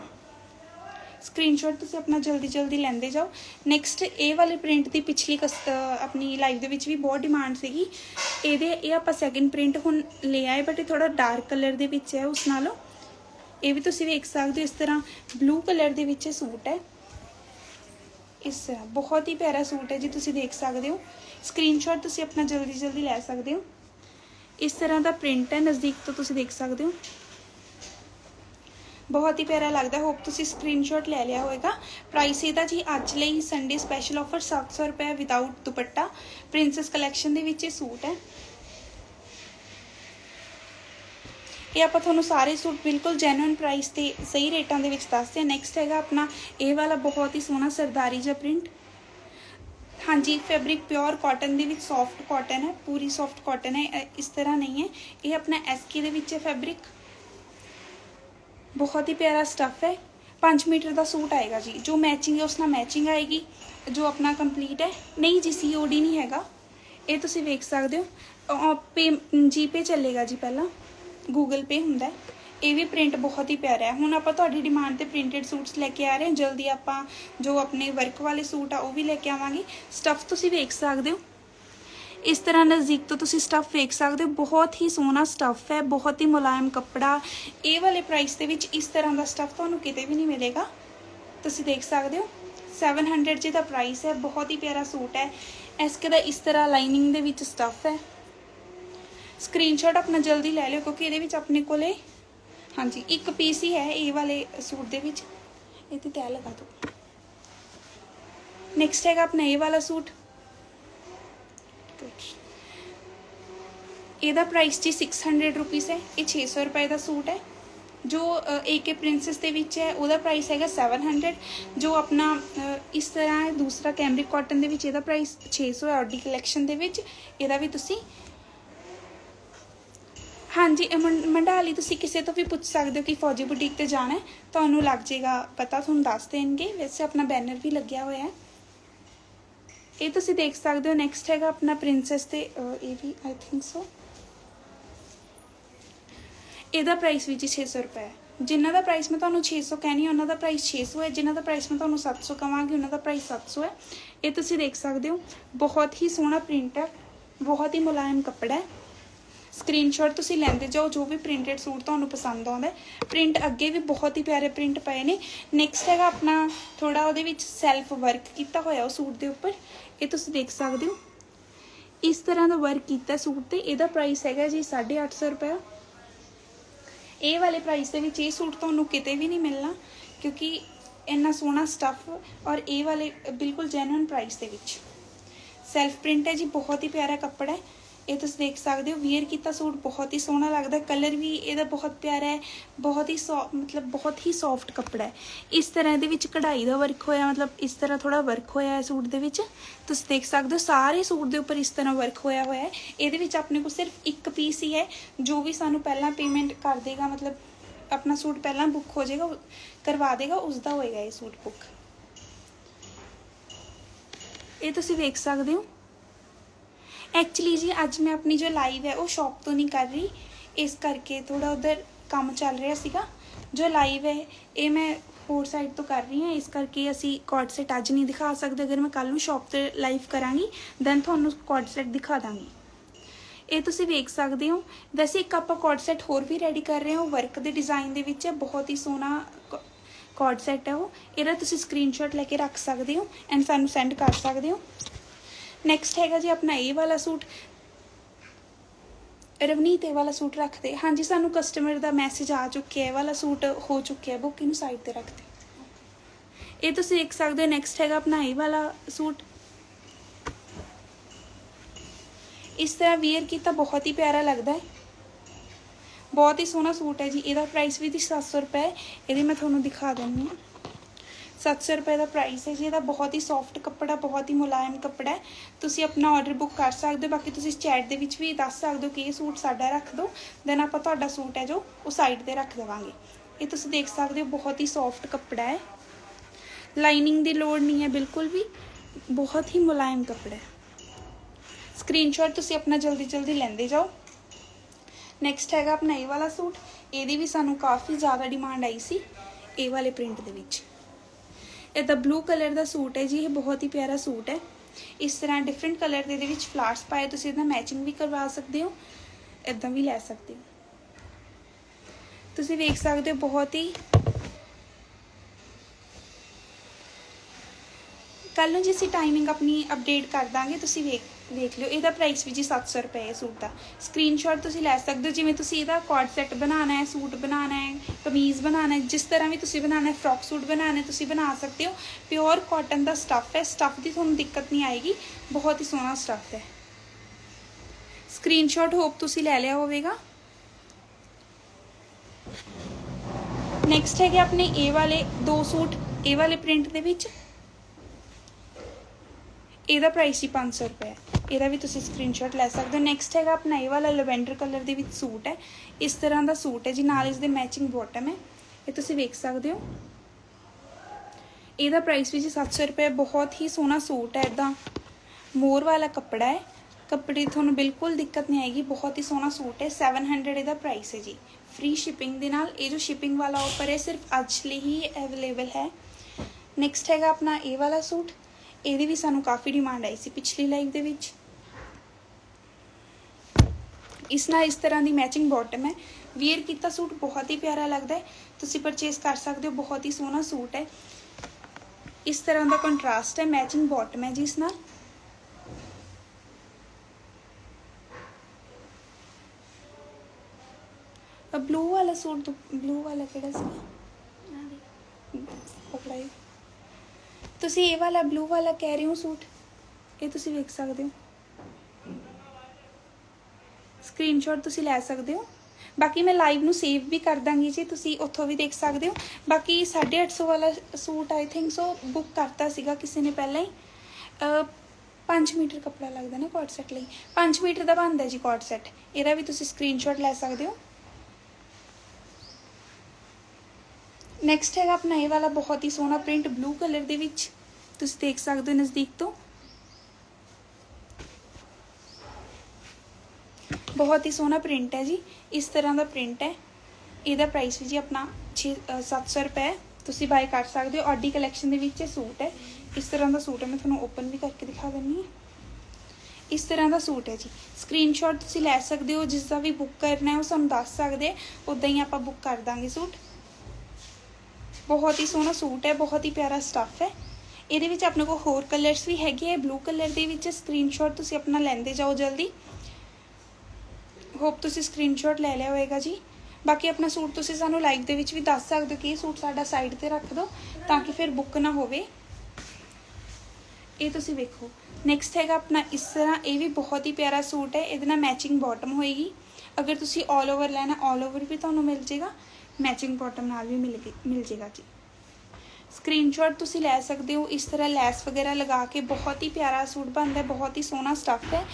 ਸਕਰੀਨਸ਼ਾਟ ਤੁਸੀਂ ਆਪਣਾ ਜਲਦੀ ਜਲਦੀ ਲੈਂਦੇ ਜਾਓ। ਨੈਕਸਟ ਇਹ ਵਾਲੇ ਪ੍ਰਿੰਟ ਦੀ ਪਿਛਲੀ ਕਸ- ਆਪਣੀ ਲਾਈਵ ਦੇ ਵਿੱਚ ਵੀ ਬਹੁਤ ਡਿਮਾਂਡ ਸੀਗੀ। ਇਹਦੇ, ਇਹ ਆਪਾਂ ਸੈਕਿੰਡ ਪ੍ਰਿੰਟ ਹੁਣ ਲੈ ਆਏ ਬਟ ਇਹ ਥੋੜਾ ਡਾਰਕ ਕਲਰ ਦੇ ਵਿੱਚ ਹੈ ਉਸ ਨਾਲੋਂ। ਇਹ ਵੀ ਤੁਸੀਂ ਵੇਖ ਸਕਦੇ ਹੋ ਇਸ ਤਰ੍ਹਾਂ ਬਲੂ ਕਲਰ ਦੇ ਵਿੱਚ ਇਹ ਸੂਟ ਹੈ। ਇਸ ਤਰ੍ਹਾਂ, ਬਹੁਤ ਹੀ ਪਿਆਰਾ ਸੂਟ ਹੈ ਜੀ, ਤੁਸੀਂ ਦੇਖ ਸਕਦੇ ਹੋ। ਸਕਰੀਨਸ਼ਾਟ ਤੁਸੀਂ ਆਪਣਾ ਜਲਦੀ ਜਲਦੀ ਲੈ ਸਕਦੇ ਹੋ। ਇਸ ਤਰ੍ਹਾਂ ਦਾ ਪ੍ਰਿੰਟ ਹੈ, ਨਜ਼ਦੀਕ ਤੋਂ ਤੁਸੀਂ ਦੇਖ ਸਕਦੇ ਹੋ। ਬਹੁਤ ਹੀ ਪਿਆਰਾ ਲੱਗਦਾ। ਹੋਪ ਤੁਸੀਂ ਸਕਰੀਨਸ਼ਾਟ ਲੈ ਲਿਆ ਹੋਵੇਗਾ। ਪ੍ਰਾਈਸ ਇਹਦਾ ਜੀ ਅੱਜ ਲਈ ਸੰਡੇ ਸਪੈਸ਼ਲ ਆਫਰ 700 ਰੁਪਏ ਵਿਦਆਊਟ ਦੁਪੱਟਾ। ਪ੍ਰਿੰਸੈਸ ਕਲੈਕਸ਼ਨ ਦੇ ਵਿੱਚ ਇਹ ਸੂਟ ਹੈ। ਇਹ ਆਪਾਂ ਤੁਹਾਨੂੰ ਸਾਰੇ ਸੂਟ ਬਿਲਕੁਲ ਜੈਨੂਇਨ ਪ੍ਰਾਈਸ ਤੇ ਸਹੀ ਰੇਟਾਂ ਦੇ ਵਿੱਚ ਦੱਸਦੇ ਹਾਂ। ਨੈਕਸਟ ਹੈਗਾ ਆਪਣਾ, ਇਹ ਵਾਲਾ ਬਹੁਤ ਹੀ ਸੋਹਣਾ ਸਰਦਾਰੀ ਜਿਹਾ ਪ੍ਰਿੰਟ ਹਾਂਜੀ ਫੈਬਰਿਕ ਪਿਓਰ ਕਾਟਨ ਦੇ ਵਿੱਚ ਸੌਫਟ ਕਾਟਨ ਹੈ। ਪੂਰੀ ਸੌਫਟ ਕਾਟਨ ਹੈ। ਇਸ ਤਰ੍ਹਾਂ ਨਹੀਂ ਹੈ। ਇਹ ਆਪਣਾ ਐਸਕੇ ਦੇ ਵਿੱਚ ਹੈ ਫੈਬਰਿਕ ਬਹੁਤ ਹੀ ਪਿਆਰਾ ਸਟਫ ਹੈ। 5 ਮੀਟਰ ਦਾ ਸੂਟ ਆਏਗਾ ਜੀ। ਜੋ ਮੈਚਿੰਗ ਹੈ, ਉਸ ਨਾਲ ਮੈਚਿੰਗ ਆਏਗੀ। ਜੋ ਆਪਣਾ ਕੰਪਲੀਟ ਹੈ। ਨਹੀਂ ਜੀ ਸੀਓਡੀ ਨਹੀਂ ਹੈਗਾ। ਇਹ ਤੁਸੀਂ ਵੇਖ ਸਕਦੇ ਹੋ। ਪੇ ਜੀਪੇ ਚੱਲੇਗਾ ਜੀ ਪਹਿਲਾਂ। ਗੂਗਲ ਪੇ ਹੁੰਦਾ ਇਹ ਵੀ ਪ੍ਰਿੰਟ ਬਹੁਤ ਹੀ ਪਿਆਰਾ ਹੈ। ਹੁਣ ਆਪਾਂ ਤੁਹਾਡੀ ਡਿਮਾਂਡ ਤੇ ਪ੍ਰਿੰਟਡ ਸੂਟਸ ਲੈ ਕੇ ਆ ਰਹੇ ਹਾਂ। ਜਲਦੀ ਆਪਾਂ ਜੋ ਆਪਣੇ ਵਰਕ ਵਾਲੇ ਸੂਟ ਆ, ਉਹ ਵੀ ਲੈ ਕੇ ਆਵਾਂਗੇ। ਸਟੱਫ ਤੁਸੀਂ ਵੇਖ ਸਕਦੇ ਹੋ। ਇਸ ਤਰ੍ਹਾਂ ਨਜ਼ਦੀਕ ਤੋਂ ਤੁਸੀਂ ਸਟੱਫ ਵੇਖ ਸਕਦੇ ਹੋ। ਬਹੁਤ ਹੀ ਸੋਹਣਾ ਸਟੱਫ ਹੈ, ਬਹੁਤ ਹੀ ਮੁਲਾਇਮ ਕੱਪੜਾ। ਇਹ ਵਾਲੇ ਪ੍ਰਾਈਸ ਦੇ ਵਿੱਚ ਇਸ ਤਰ੍ਹਾਂ ਦਾ ਸਟੱਫ ਤੁਹਾਨੂੰ ਕਿਤੇ ਵੀ ਨਹੀਂ ਮਿਲੇਗਾ। ਤੁਸੀਂ ਦੇਖ ਸਕਦੇ ਹੋ 700 ਜੀ ਦਾ ਪ੍ਰਾਈਸ ਹੈ, ਬਹੁਤ ਹੀ ਪਿਆਰਾ ਸੂਟ ਹੈ। ਐਸਕੇ ਦਾ ਇਸ ਤਰ੍ਹਾਂ ਲਾਈਨਿੰਗ ਦੇ ਵਿੱਚ ਸਟੱਫ ਹੈ। ਸਕਰੀਨਸ਼ਾਟ ਆਪਣਾ ਜਲਦੀ ਲੈ ਲਿਓ, ਕਿਉਂਕਿ ਇਹਦੇ ਵਿੱਚ ਆਪਣੇ ਕੋਲੇ ਹਾਂਜੀ, ਇੱਕ ਪੀਸ ਹੀ ਹੈ ਇਹ ਵਾਲੇ ਸੂਟ ਦੇ ਵਿੱਚ। ਇਹ ਤੇ ਤੈ ਲਗਾ ਦਿਓ ਨੈਕਸਟ ਹੈਗਾ ਆਪਣਾ ਇਹ ਵਾਲਾ ਸੂਟ। ਇਹਦਾ ਪ੍ਰਾਈਸ ਜੀ 600 ਰੁਪੀਸ ਹੈ। ਇਹ 600 ਰੁਪਏ ਦਾ ਸੂਟ ਹੈ। ਜੋ ਏਕੇ ਪ੍ਰਿੰਸੈਸ ਦੇ ਵਿੱਚ ਹੈ, ਉਹਦਾ ਪ੍ਰਾਈਸ ਹੈਗਾ 700 ਜੋ ਆਪਣਾ ਇਸ ਤਰ੍ਹਾਂ ਹੈ, ਦੂਸਰਾ ਕੈਮਰਿਕ ਕਾਟਨ ਦੇ ਵਿੱਚ ਇਹਦਾ ਪ੍ਰਾਈਸ 600 ਹੈ ਆਡੀ ਕਲੈਕਸ਼ਨ ਦੇ ਵਿੱਚ। ਇਹਦਾ ਵੀ ਤੁਸੀਂ ਹਾਂਜੀ ਮੰਡਾਲੀ ਤੁਸੀਂ ਕਿਸੇ ਤੋਂ ਵੀ ਪੁੱਛ ਸਕਦੇ ਹੋ ਕਿ ਫੌਜੀ ਬੁਟੀਕ ਤੇ ਜਾਣਾ ਤੁਹਾਨੂੰ ਲੱਗ ਜਾਏਗਾ ਪਤਾ, ਤੁਹਾਨੂੰ ਦੱਸ ਦੇਣਗੇ। ਵੈਸੇ ਆਪਣਾ ਬੈਨਰ ਵੀ ਲੱਗਿਆ ਹੋਇਆ ਹੈ। ਇਹ ਤੁਸੀਂ ਦੇਖ ਸਕਦੇ ਹੋ ਨੈਕਸਟ ਹੈਗਾ ਆਪਣਾ ਪ੍ਰਿੰਸੈਸ ਤੇ ਇਹ ਵੀ ਆਈ ਥਿੰਕ ਸੋ ਇਹਦਾ ਪ੍ਰਾਈਸ ਵੀ ਜੀ 600 ਰੁਪਏ ਹੈ। ਜਿਨ੍ਹਾਂ ਦਾ ਪ੍ਰਾਈਸ ਮੈਂ ਤੁਹਾਨੂੰ 600 ਕਹਿਣੀ ਉਹਨਾਂ ਦਾ ਪ੍ਰਾਈਸ 600 ਹੈ। ਜਿਨ੍ਹਾਂ ਦਾ ਪ੍ਰਾਈਸ ਮੈਂ ਤੁਹਾਨੂੰ 700 ਕਹਾਂਗੀ ਉਹਨਾਂ ਦਾ ਪ੍ਰਾਈਸ 700 ਹੈ। ਇਹ ਤੁਸੀਂ ਦੇਖ ਸਕਦੇ ਹੋ, ਬਹੁਤ ਹੀ ਸੋਹਣਾ ਪ੍ਰਿੰਟ ਹੈ ਬਹੁਤ ਹੀ ਮੁਲਾਇਮ ਕੱਪੜਾ ਹੈ। ਸਕਰੀਨਸ਼ਾਟ ਤੁਸੀਂ ਲੈਂਦੇ ਜਾਓ, ਜੋ ਵੀ ਪ੍ਰਿੰਟਡ ਸੂਟ ਤੁਹਾਨੂੰ ਪਸੰਦ ਆਉਂਦਾ ਪ੍ਰਿੰਟ ਅੱਗੇ ਵੀ ਬਹੁਤ ਹੀ ਪਿਆਰੇ ਪ੍ਰਿੰਟ ਪਏ ਨੇ। ਨੈਕਸਟ ਹੈਗਾ ਆਪਣਾ ਥੋੜਾ ਉਹਦੇ ਵਿੱਚ ਸੈਲਫ ਵਰਕ ਕੀਤਾ ਹੋਇਆ ਉਹ ਸੂਟ ਦੇ ਉੱਪਰ। ਇਹ ਤੁਸੀਂ ਦੇਖ ਸਕਦੇ ਹੋ। ਇਸ ਤਰ੍ਹਾਂ ਦਾ ਵਰਕ ਕੀਤਾ ਸੂਟ ਤੇ। ਇਹਦਾ ਪ੍ਰਾਈਸ ਹੈਗਾ ਜੀ 850 ਰੁਪਏ ਇਹ ਵਾਲੇ ਪ੍ਰਾਈਸ ਦੇ ਵਿੱਚ ਇਹ ਸੂਟ ਤੁਹਾਨੂੰ ਕਿਤੇ ਵੀ ਨਹੀਂ ਮਿਲਣਾ, ਕਿਉਂਕਿ ਇੰਨਾ ਸੋਹਣਾ ਸਟੱਫ ਔਰ ਇਹ ਵਾਲੇ ਬਿਲਕੁਲ ਜੈਨੂਇਨ ਪ੍ਰਾਈਸ ਦੇ ਵਿੱਚ। ਸੈਲਫ ਪ੍ਰਿੰਟ ਹੈ ਜੀ, ਬਹੁਤ ਹੀ ਪਿਆਰਾ ਕੱਪੜਾ ਹੈ। ਇਹ ਤੁਸੀਂ ਦੇਖ ਸਕਦੇ ਹੋ ਵੀਅਰ ਕੀਤਾ ਸੂਟ ਬਹੁਤ ਹੀ ਸੋਹਣਾ ਲੱਗਦਾ ਕਲਰ ਵੀ ਇਹਦਾ ਬਹੁਤ ਪਿਆਰਾ ਹੈ, ਬਹੁਤ ਹੀ ਸੌ, ਮਤਲਬ ਬਹੁਤ ਹੀ ਸੌਫਟ ਕੱਪੜਾ ਹੈ। ਇਸ ਤਰ੍ਹਾਂ ਇਹਦੇ ਵਿੱਚ ਕਢਾਈ ਦਾ ਵਰਕ ਹੋਇਆ, ਮਤਲਬ ਇਸ ਤਰ੍ਹਾਂ ਥੋੜਾ ਵਰਕ ਹੋਇਆ ਹੈ ਸੂਟ ਦੇ ਵਿੱਚ। ਤੁਸੀਂ ਦੇਖ ਸਕਦੇ ਹੋ, ਸਾਰੇ ਸੂਟ ਦੇ ਉੱਪਰ ਇਸ ਤਰ੍ਹਾਂ ਵਰਕ ਹੋਇਆ ਹੋਇਆ ਹੈ। ਇਹਦੇ ਵਿੱਚ ਆਪਣੇ ਕੋਲ ਸਿਰਫ ਇੱਕ ਪੀਸ ਹੀ ਹੈ, ਜੋ ਵੀ ਸਾਨੂੰ ਪਹਿਲਾਂ ਪੇਮੈਂਟ ਕਰ ਦੇਗਾ, ਮਤਲਬ ਆਪਣਾ ਸੂਟ ਪਹਿਲਾਂ ਬੁੱਕ ਹੋ ਜਾਏਗਾ, ਕਰਵਾ ਦੇਗਾ ਉਸ ਦਾ ਹੋਏਗਾ ਇਹ ਸੂਟ ਬੁੱਕ ਇਹ ਤੁਸੀਂ ਵੇਖ ਸਕਦੇ ਹੋ ਐਕਚੁਅਲੀ ਜੀ, ਅੱਜ ਮੈਂ ਆਪਣੀ ਜੋ ਲਾਈਵ ਹੈ, ਉਹ ਸ਼ਾਪ ਤੋਂ ਨਹੀਂ ਕਰ ਰਹੀ। ਇਸ ਕਰਕੇ ਥੋੜਾ ਉਧਰ ਕੰਮ ਚੱਲ ਰਿਹਾ ਸੀਗਾ। ਜੋ ਲਾਈਵ ਹੈ, ਇਹ ਮੈਂ ਹੋਰ ਸਾਈਡ ਤੋਂ ਕਰ ਰਹੀ ਹਾਂ। ਇਸ ਕਰਕੇ ਅਸੀਂ ਕੋਡ ਸੈਟ ਅੱਜ ਨਹੀਂ ਦਿਖਾ ਸਕਦੇ। ਅਗਰ ਮੈਂ ਕੱਲ ਨੂੰ ਸ਼ਾਪ ਤੇ ਲਾਈਵ ਕਰਾਂਗੀ ਦੈਨ ਤੁਹਾਨੂੰ ਕੋਡ ਸੈਟ ਦਿਖਾ ਦਾਂਗੀ। ਇਹ ਤੁਸੀਂ ਵੇਖ ਸਕਦੇ ਹੋ। ਵੈਸੇ ਇੱਕ ਆਪਾਂ ਕੋਡ ਸੈਟ ਹੋਰ ਵੀ ਰੈਡੀ ਕਰ ਰਹੇ ਹਾਂ। ਵਰਕ ਦੇ ਡਿਜ਼ਾਈਨ ਦੇ ਵਿੱਚ ਬਹੁਤ ਹੀ ਸੋਹਣਾ ਕੋਡ ਸੈਟ ਹੈ ਉਹ। ਇਹਦਾ ਤੁਸੀਂ ਸਕਰੀਨਸ਼ਾਟ ਲੈ ਕੇ ਰੱਖ ਸਕਦੇ ਹੋ ਐਂਡ ਸਾਨੂੰ ਸੈਂਡ ਕਰ ਸਕਦੇ ਹੋ। ਨੈਕਸਟ ਹੈਗਾ ਜੀ ਆਪਣਾ ਇਹ ਵਾਲਾ ਸੂਟ। ਰਵਨੀਤ, ਇਹ ਵਾਲਾ ਸੂਟ ਰੱਖਦੇ। ਹਾਂਜੀ, ਸਾਨੂੰ ਕਸਟਮਰ ਦਾ ਮੈਸੇਜ ਆ ਚੁੱਕਿਆ ਹੈ ਵਾਲਾ ਸੂਟ ਹੋ ਚੁੱਕਿਆ। ਹੈ ਬੁੱਕ ਇਹਨੂੰ ਸਾਈਡ ਤੇ ਰੱਖਦੇ ਇਹ ਤੁਸੀਂ ਦੇਖ ਸਕਦੇ ਹੋ ਨੈਕਸਟ ਹੈਗਾ ਆਪਣਾ ਇਹ ਵਾਲਾ ਸੂਟ। ਇਸ ਤਰ੍ਹਾਂ ਵੀਅਰ ਕੀਤਾ, ਬਹੁਤ ਹੀ ਪਿਆਰਾ ਲੱਗਦਾ ਹੈ। ਬਹੁਤ ਹੀ ਸੋਹਣਾ ਸੂਟ ਹੈ ਜੀ। ਇਹਦਾ ਪ੍ਰਾਈਸ ਵੀ ਦੀ 700 ਰੁਪਏ ਹੈ। ਇਹਦੀ ਮੈਂ ਤੁਹਾਨੂੰ ਦਿਖਾ ਦਿੰਦੀ ਹਾਂ। 700 ਰੁਪਏ ਦਾ ਪ੍ਰਾਈਸ ਹੈ ਜੀ, ਇਹਦਾ ਬਹੁਤ ਹੀ ਸੌਫਟ ਕੱਪੜਾ, ਬਹੁਤ ਹੀ ਮੁਲਾਇਮ ਕੱਪੜਾ ਹੈ। ਤੁਸੀਂ ਆਪਣਾ ਆਰਡਰ ਬੁੱਕ ਕਰ ਸਕਦੇ ਹੋ, ਬਾਕੀ ਤੁਸੀਂ ਚੈਟ ਦੇ ਵਿੱਚ ਵੀ ਦੱਸ ਸਕਦੇ ਹੋ ਕਿ ਇਹ ਸੂਟ ਸਾਡਾ ਰੱਖ ਦਿਓ ਦੈਨ ਆਪਾਂ ਤੁਹਾਡਾ ਸੂਟ ਹੈ ਜੋ ਉਹ ਸਾਈਡ ਤੇ ਰੱਖ ਦੇਵਾਂਗੇ। ਇਹ ਤੁਸੀਂ ਦੇਖ ਸਕਦੇ ਹੋ, ਬਹੁਤ ਹੀ ਸੌਫਟ ਕੱਪੜਾ ਹੈ। ਲਾਈਨਿੰਗ ਦੀ ਲੋੜ ਨਹੀਂ ਹੈ ਬਿਲਕੁਲ ਵੀ, ਬਹੁਤ ਹੀ ਮੁਲਾਇਮ ਕੱਪੜਾ ਹੈ। ਸਕਰੀਨਸ਼ਾਟ ਤੁਸੀਂ ਆਪਣਾ ਜਲਦੀ ਜਲਦੀ ਲੈਂਦੇ ਜਾਓ। ਨੈਕਸਟ ਹੈਗਾ ਆਪਣਾ ਇਹ ਵਾਲਾ ਸੂਟ, ਇਹਦੀ ਵੀ ਸਾਨੂੰ ਕਾਫੀ ਜ਼ਿਆਦਾ ਡਿਮਾਂਡ ਆਈ ਸੀ, ਇਹ ਵਾਲੇ ਪ੍ਰਿੰਟ ਦੇ ਵਿੱਚ। ਇਹ ਬਲੂ ਕਲਰ ਦਾ ਸੂਟ ਹੈ ਜੀ, ਇਹ ਬਹੁਤ ਹੀ ਪਿਆਰਾ ਸੂਟ ਹੈ। ਇਸ ਤਰ੍ਹਾਂ ਡਿਫਰੈਂਟ ਕਲਰ ਦੇ ਇਹਦੇ ਵਿੱਚ ਫਲਾਰਸ ਪਾਏ, ਤੁਸੀਂ ਇਹਦਾ ਮੈਚਿੰਗ ਵੀ ਕਰਵਾ ਸਕਦੇ ਹੋ ਇਦਾਂ ਵੀ ਲੈ ਸਕਦੇ ਹੋ। ਤੁਸੀਂ ਵੇਖ ਸਕਦੇ ਹੋ ਬਹੁਤ ਹੀ ਕੱਲ ਨੂੰ ਜੀ ਅਸੀਂ ਟਾਈਮਿੰਗ ਆਪਣੀ ਅਪਡੇਟ ਕਰ ਦਾਂਗੇ, ਤੁਸੀਂ ਵੇਖ ਦੇਖ ਲਿਓ, ਇਹਦਾ ਪ੍ਰਾਈਸ ਵੀ ਜੀ 700 ਰੁਪਏ ਹੈ ਸੂਟ ਦਾ। ਸਕਰੀਨਸ਼ਾਟ ਤੁਸੀਂ ਲੈ ਸਕਦੇ ਹੋ, ਜਿਵੇਂ ਤੁਸੀਂ ਇਹਦਾ ਕੋਡ ਸੈੱਟ ਬਣਾਉਣਾ ਹੈ, ਸੂਟ ਬਣਾਉਣਾ ਹੈ, ਕਮੀਜ਼ ਬਣਾਉਣਾ ਹੈ, ਜਿਸ ਤਰ੍ਹਾਂ ਵੀ ਤੁਸੀਂ ਬਣਾਉਣਾ ਹੈ ਫਰੋਕ ਸੂਟ ਬਣਾਉਣਾ ਹੈ, ਤੁਸੀਂ ਬਣਾ ਸਕਦੇ ਹੋ। ਪਿਓਰ ਕਾਟਨ ਦਾ ਸਟੱਫ ਹੈ ਸਟੱਫ ਦੀ ਤੁਹਾਨੂੰ ਦਿੱਕਤ ਨਹੀਂ ਆਏਗੀ, ਬਹੁਤ ਹੀ ਸੋਹਣਾ ਸਟੱਫ ਹੈ। ਸਕਰੀਨਸ਼ਾਟ ਹੋਪ ਤੁਸੀਂ ਲੈ ਲਿਆ ਹੋਵੇਗਾ। ਨੈਕਸਟ ਹੈਗੇ ਆਪਣੇ ਇਹ ਵਾਲੇ ਦੋ ਸੂਟ, ਇਹ ਵਾਲੇ ਪ੍ਰਿੰਟ ਦੇ ਵਿੱਚ। ਇਹਦਾ ਪ੍ਰਾਈਸ ਹੀ 500 ਰੁਪਏ ਹੈ। ਇਹਦਾ ਵੀ ਤੁਸੀਂ ਸਕਰੀਨਸ਼ਾਟ ਲੈ ਸਕਦੇ ਹੋ। ਨੈਕਸਟ ਹੈਗਾ ਆਪਣਾ ਇਹ ਵਾਲਾ ਲਵੈਂਡਰ ਕਲਰ ਦੇ ਵਿੱਚ ਸੂਟ ਹੈ। ਇਸ ਤਰ੍ਹਾਂ ਦਾ ਸੂਟ ਹੈ ਜੀ। ਨਾਲ ਇਸ ਦੇ ਮੈਚਿੰਗ ਬਾਟਮ ਹੈ। ਇਹ ਤੁਸੀਂ ਵੇਖ ਸਕਦੇ ਹੋ। ਇਹਦਾ ਪ੍ਰਾਈਸ ਵੀ ਜੀ 700 ਰੁਪਏ ਬਹੁਤ ਹੀ ਸੋਹਣਾ ਸੂਟ ਹੈ ਇਦਾਂ। ਮੋਰ ਵਾਲਾ ਕੱਪੜਾ ਹੈ। ਕੱਪੜੇ ਦੀ ਤੁਹਾਨੂੰ ਬਿਲਕੁਲ ਦਿੱਕਤ ਨਹੀਂ ਆਏਗੀ। ਬਹੁਤ ਹੀ ਸੋਹਣਾ ਸੂਟ ਹੈ। 700 ਇਹਦਾ ਪ੍ਰਾਈਸ ਹੈ ਜੀ। ਫ੍ਰੀ ਸ਼ਿਪਿੰਗ ਦੇ ਨਾਲ ਇਹ ਜੋ ਸ਼ਿਪਿੰਗ ਵਾਲਾ ਆਫਰ ਹੈ, ਸਿਰਫ ਅੱਜ ਲਈ ਹੀ ਅਵੇਲੇਬਲ ਹੈ। ਨੈਕਸਟ ਹੈਗਾ ਆਪਣਾ ਇਹ ਵਾਲਾ ਸੂਟ। ਇਹਦੀ ਵੀ ਸਾਨੂੰ ਕਾਫੀ ਡਿਮਾਂਡ ਆਈ ਸੀ ਪਿਛਲੀ ਲਾਈਵ ਦੇ ਵਿੱਚ। ਇਸ ਨਾਲ ਇਸ ਤਰ੍ਹਾਂ ਦੀ ਮੈਚਿੰਗ ਬਾਟਮ ਹੈ। ਵੀਅਰ ਕੀਤਾ ਸੂਟ ਬਹੁਤ ਹੀ ਪਿਆਰਾ ਲੱਗਦਾ ਹੈ। ਤੁਸੀਂ ਪਰਚੇਸ ਕਰ ਸਕਦੇ ਹੋ, ਬਹੁਤ ਹੀ ਸੋਹਣਾ ਸੂਟ ਹੈ। ਇਸ ਤਰ੍ਹਾਂ ਦਾ ਕੰਟਰਾਸਟ ਹੈ ਮੈਚਿੰਗ ਬਾਟਮ ਹੈ ਜੀ ਇਸ ਨਾਲ। ਬਲੂ ਵਾਲਾ ਸੂਟ ਬਲੂ ਵਾਲਾ ਕਿਹੜਾ ਸੀ? ਤੁਸੀਂ ਇਹ ਵਾਲਾ ਬਲੂ ਵਾਲਾ ਕਹਿ ਰਹੇ ਹੋ ਸੂਟ? ਇਹ ਤੁਸੀਂ ਵੇਖ ਸਕਦੇ ਹੋ। ਸਕਰੀਨਸ਼ਾਟ ਤੁਸੀਂ ਲੈ ਸਕਦੇ ਹੋ। ਬਾਕੀ ਮੈਂ ਲਾਈਵ ਨੂੰ ਸੇਵ ਵੀ ਕਰ ਦਾਂਗੀ ਜੀ, ਤੁਸੀਂ ਉੱਥੋਂ ਵੀ ਦੇਖ ਸਕਦੇ ਹੋ। ਬਾਕੀ 850 ਵਾਲਾ suit I think so book ਕਰਤਾ ਸੀਗਾ ਕਿਸੇ ਨੇ ਪਹਿਲਾਂ ਹੀ। 5 ਮੀਟਰ ਕੱਪੜਾ ਲੱਗਦਾ ਨਾ ਕੋਟ ਸੈਟ ਲਈ। 5 ਮੀਟਰ ਦਾ ਬਣਦਾ ਜੀ ਕੋਟ ਸੈਟ ਇਹਦਾ ਵੀ ਤੁਸੀਂ ਸਕਰੀਨਸ਼ਾਟ ਲੈ ਸਕਦੇ ਹੋ। ਨੈਕਸਟ ਹੈਗਾ ਆਪਣਾ ਇਹ ਵਾਲਾ ਬਹੁਤ ਹੀ ਸੋਹਣਾ ਪ੍ਰਿੰਟ ਬਲੂ ਕਲਰ ਦੇ ਵਿੱਚ। ਤੁਸੀਂ ਦੇਖ ਸਕਦੇ ਹੋ ਨਜ਼ਦੀਕ ਤੋਂ। ਬਹੁਤ ਹੀ ਸੋਹਣਾ ਪ੍ਰਿੰਟ ਹੈ ਜੀ। ਇਸ ਤਰ੍ਹਾਂ ਦਾ ਪ੍ਰਿੰਟ ਹੈ। ਇਹਦਾ ਪ੍ਰਾਈਸ ਵੀ ਜੀ ਆਪਣਾ 6 700 ਰੁਪਏ ਤੁਸੀਂ ਬਾਈ ਕਰ ਸਕਦੇ ਹੋ। ਆਡੀ ਕਲੈਕਸ਼ਨ ਦੇ ਵਿੱਚ ਇਹ ਸੂਟ ਹੈ। ਇਸ ਤਰ੍ਹਾਂ ਦਾ ਸੂਟ ਹੈ। ਮੈਂ ਤੁਹਾਨੂੰ ਓਪਨ ਵੀ ਕਰਕੇ ਦਿਖਾ ਦਿੰਨੀ ਹਾਂ। ਇਸ ਤਰ੍ਹਾਂ ਦਾ ਸੂਟ ਹੈ ਜੀ। ਸਕਰੀਨਸ਼ਾਟ ਤੁਸੀਂ ਲੈ ਸਕਦੇ ਹੋ। ਜਿਸ ਦਾ ਵੀ ਬੁੱਕ ਕਰਨਾ ਹੈ, ਉਹ ਸਾਨੂੰ ਦੱਸ ਸਕਦੇ ਉਦਾਂ ਹੀ ਆਪਾਂ ਬੁੱਕ ਕਰ ਦਾਂਗੇ ਸੂਟ। ਬਹੁਤ ਹੀ ਸੋਹਣਾ ਸੂਟ ਹੈ। ਬਹੁਤ ਹੀ ਪਿਆਰਾ ਸਟੱਫ ਹੈ। ਇਹਦੇ ਵਿੱਚ ਆਪਣੇ ਕੋਲ ਹੋਰ ਕਲਰਸ ਵੀ ਹੈਗੇ ਆ। ਬਲੂ ਕਲਰ ਦੇ ਵਿੱਚ ਸਕਰੀਨਸ਼ਾਟ ਤੁਸੀਂ ਆਪਣਾ ਲੈਂਦੇ ਜਾਓ ਜਲਦੀ। ਹੋਪ ਤੁਸੀਂ ਸਕਰੀਨਸ਼ਾਟ ਲੈ ਲਿਆ ਹੋਵੇਗਾ ਜੀ। ਬਾਕੀ ਆਪਣਾ ਸੂਟ ਤੁਸੀਂ ਸਾਨੂੰ ਲਾਈਕ ਦੇ ਵਿੱਚ ਵੀ ਦੱਸ ਸਕਦੇ ਹੋ ਕਿ ਇਹ ਸੂਟ ਸਾਡਾ ਸਾਈਡ ਤੇ ਰੱਖ ਦਿਓ ਤਾਂ ਕਿ ਫਿਰ ਬੁੱਕ ਨਾ ਹੋਵੇ। ਇਹ ਤੁਸੀਂ ਵੇਖੋ। ਨੈਕਸਟ ਹੈਗਾ ਆਪਣਾ ਇਸ ਤਰ੍ਹਾਂ, ਇਹ ਵੀ ਬਹੁਤ ਹੀ ਪਿਆਰਾ ਸੂਟ ਹੈ। ਇਹਦੇ ਨਾਲ ਮੈਚਿੰਗ ਬਾਟਮ ਹੋਏਗੀ। ਅਗਰ ਤੁਸੀਂ 올 ਓਵਰ ਲੈਣਾ 올 ਓਵਰ ਵੀ ਤੁਹਾਨੂੰ ਮਿਲ ਜੇਗਾ। ਮੈਚਿੰਗ ਬਾਟਮ ਨਾਲ ਵੀ ਮਿਲ ਗੇ- ਮਿਲ ਜੇਗਾ ਜੀ। ਸਕਰੀਨਸ਼ਾਟ ਤੁਸੀਂ ਲੈ ਸਕਦੇ ਹੋ। ਇਸ ਤਰ੍ਹਾਂ ਲੈਸ ਵਗੈਰਾ ਲਗਾ ਕੇ ਬਹੁਤ ਹੀ ਪਿਆਰਾ ਸੂਟ ਬਣਦਾ ਹੈ, ਬਹੁਤ ਹੀ ਸੋਹਣਾ ਸਟੱਫ ਹੈ।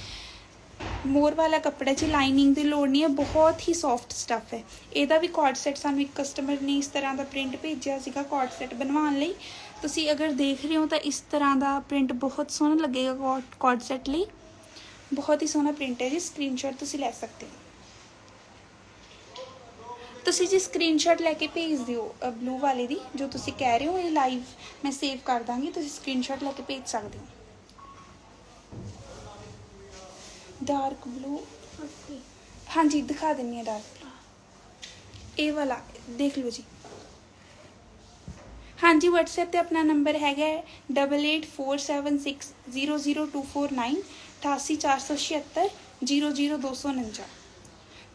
ਮੋਰ ਵਾਲਾ ਕੱਪੜਾ ਚ ਲਾਈਨਿੰਗ ਦੀ ਲੋੜ ਨਹੀਂ ਹੈ, ਬਹੁਤ ਹੀ ਸੌਫਟ ਸਟੱਫ ਹੈ। ਇਹਦਾ ਵੀ ਕੋਡ ਸੈਟ ਸਾਨੂੰ ਇੱਕ ਕਸਟਮਰ ਨੇ ਇਸ ਤਰ੍ਹਾਂ ਦਾ ਪ੍ਰਿੰਟ ਭੇਜਿਆ ਸੀਗਾ ਕੋਡ ਸੈਟ ਬਣਵਾਉਣ ਲਈ। ਤੁਸੀਂ ਅਗਰ ਦੇਖ ਰਹੇ ਹੋ ਤਾਂ ਇਸ ਤਰ੍ਹਾਂ ਦਾ ਪ੍ਰਿੰਟ ਬਹੁਤ ਸੋਹਣਾ ਲੱਗੇਗਾ ਕੋਡ ਸੈਟ ਲਈ। ਬਹੁਤ ਹੀ ਸੋਹਣਾ ਪ੍ਰਿੰਟ ਹੈ ਜੀ ਸਕਰੀਨਸ਼ਾਟ ਤੁਸੀਂ ਲੈ ਸਕਦੇ ਹੋ। ਤੁਸੀਂ ਜੀ ਸਕਰੀਨਸ਼ਾਟ ਲੈ ਕੇ ਭੇਜ ਦਿਓ ਬਲੂ ਵਾਲੇ ਦੀ ਜੋ ਤੁਸੀਂ ਕਹਿ ਰਹੇ ਹੋ ਇਹ ਲਾਈਵ ਮੈਂ ਸੇਵ ਕਰ ਦਾਂਗੀ ਤੁਸੀਂ ਸਕਰੀਨਸ਼ਾਟ ਲੈ ਕੇ ਭੇਜ ਸਕਦੇ ਹੋ। ਡਾਰਕ ਬਲੂ ਹਾਂਜੀ ਦਿਖਾ ਦਿੰਨੀ ਆ ਡਾਰਕ ਬਲੂ ਇਹ ਵਾਲਾ ਦੇਖ ਲਓ ਜੀ। ਹਾਂਜੀ WhatsApp ਤੇ ਆਪਣਾ ਨੰਬਰ ਹੈਗਾ 8847600249 88476 00249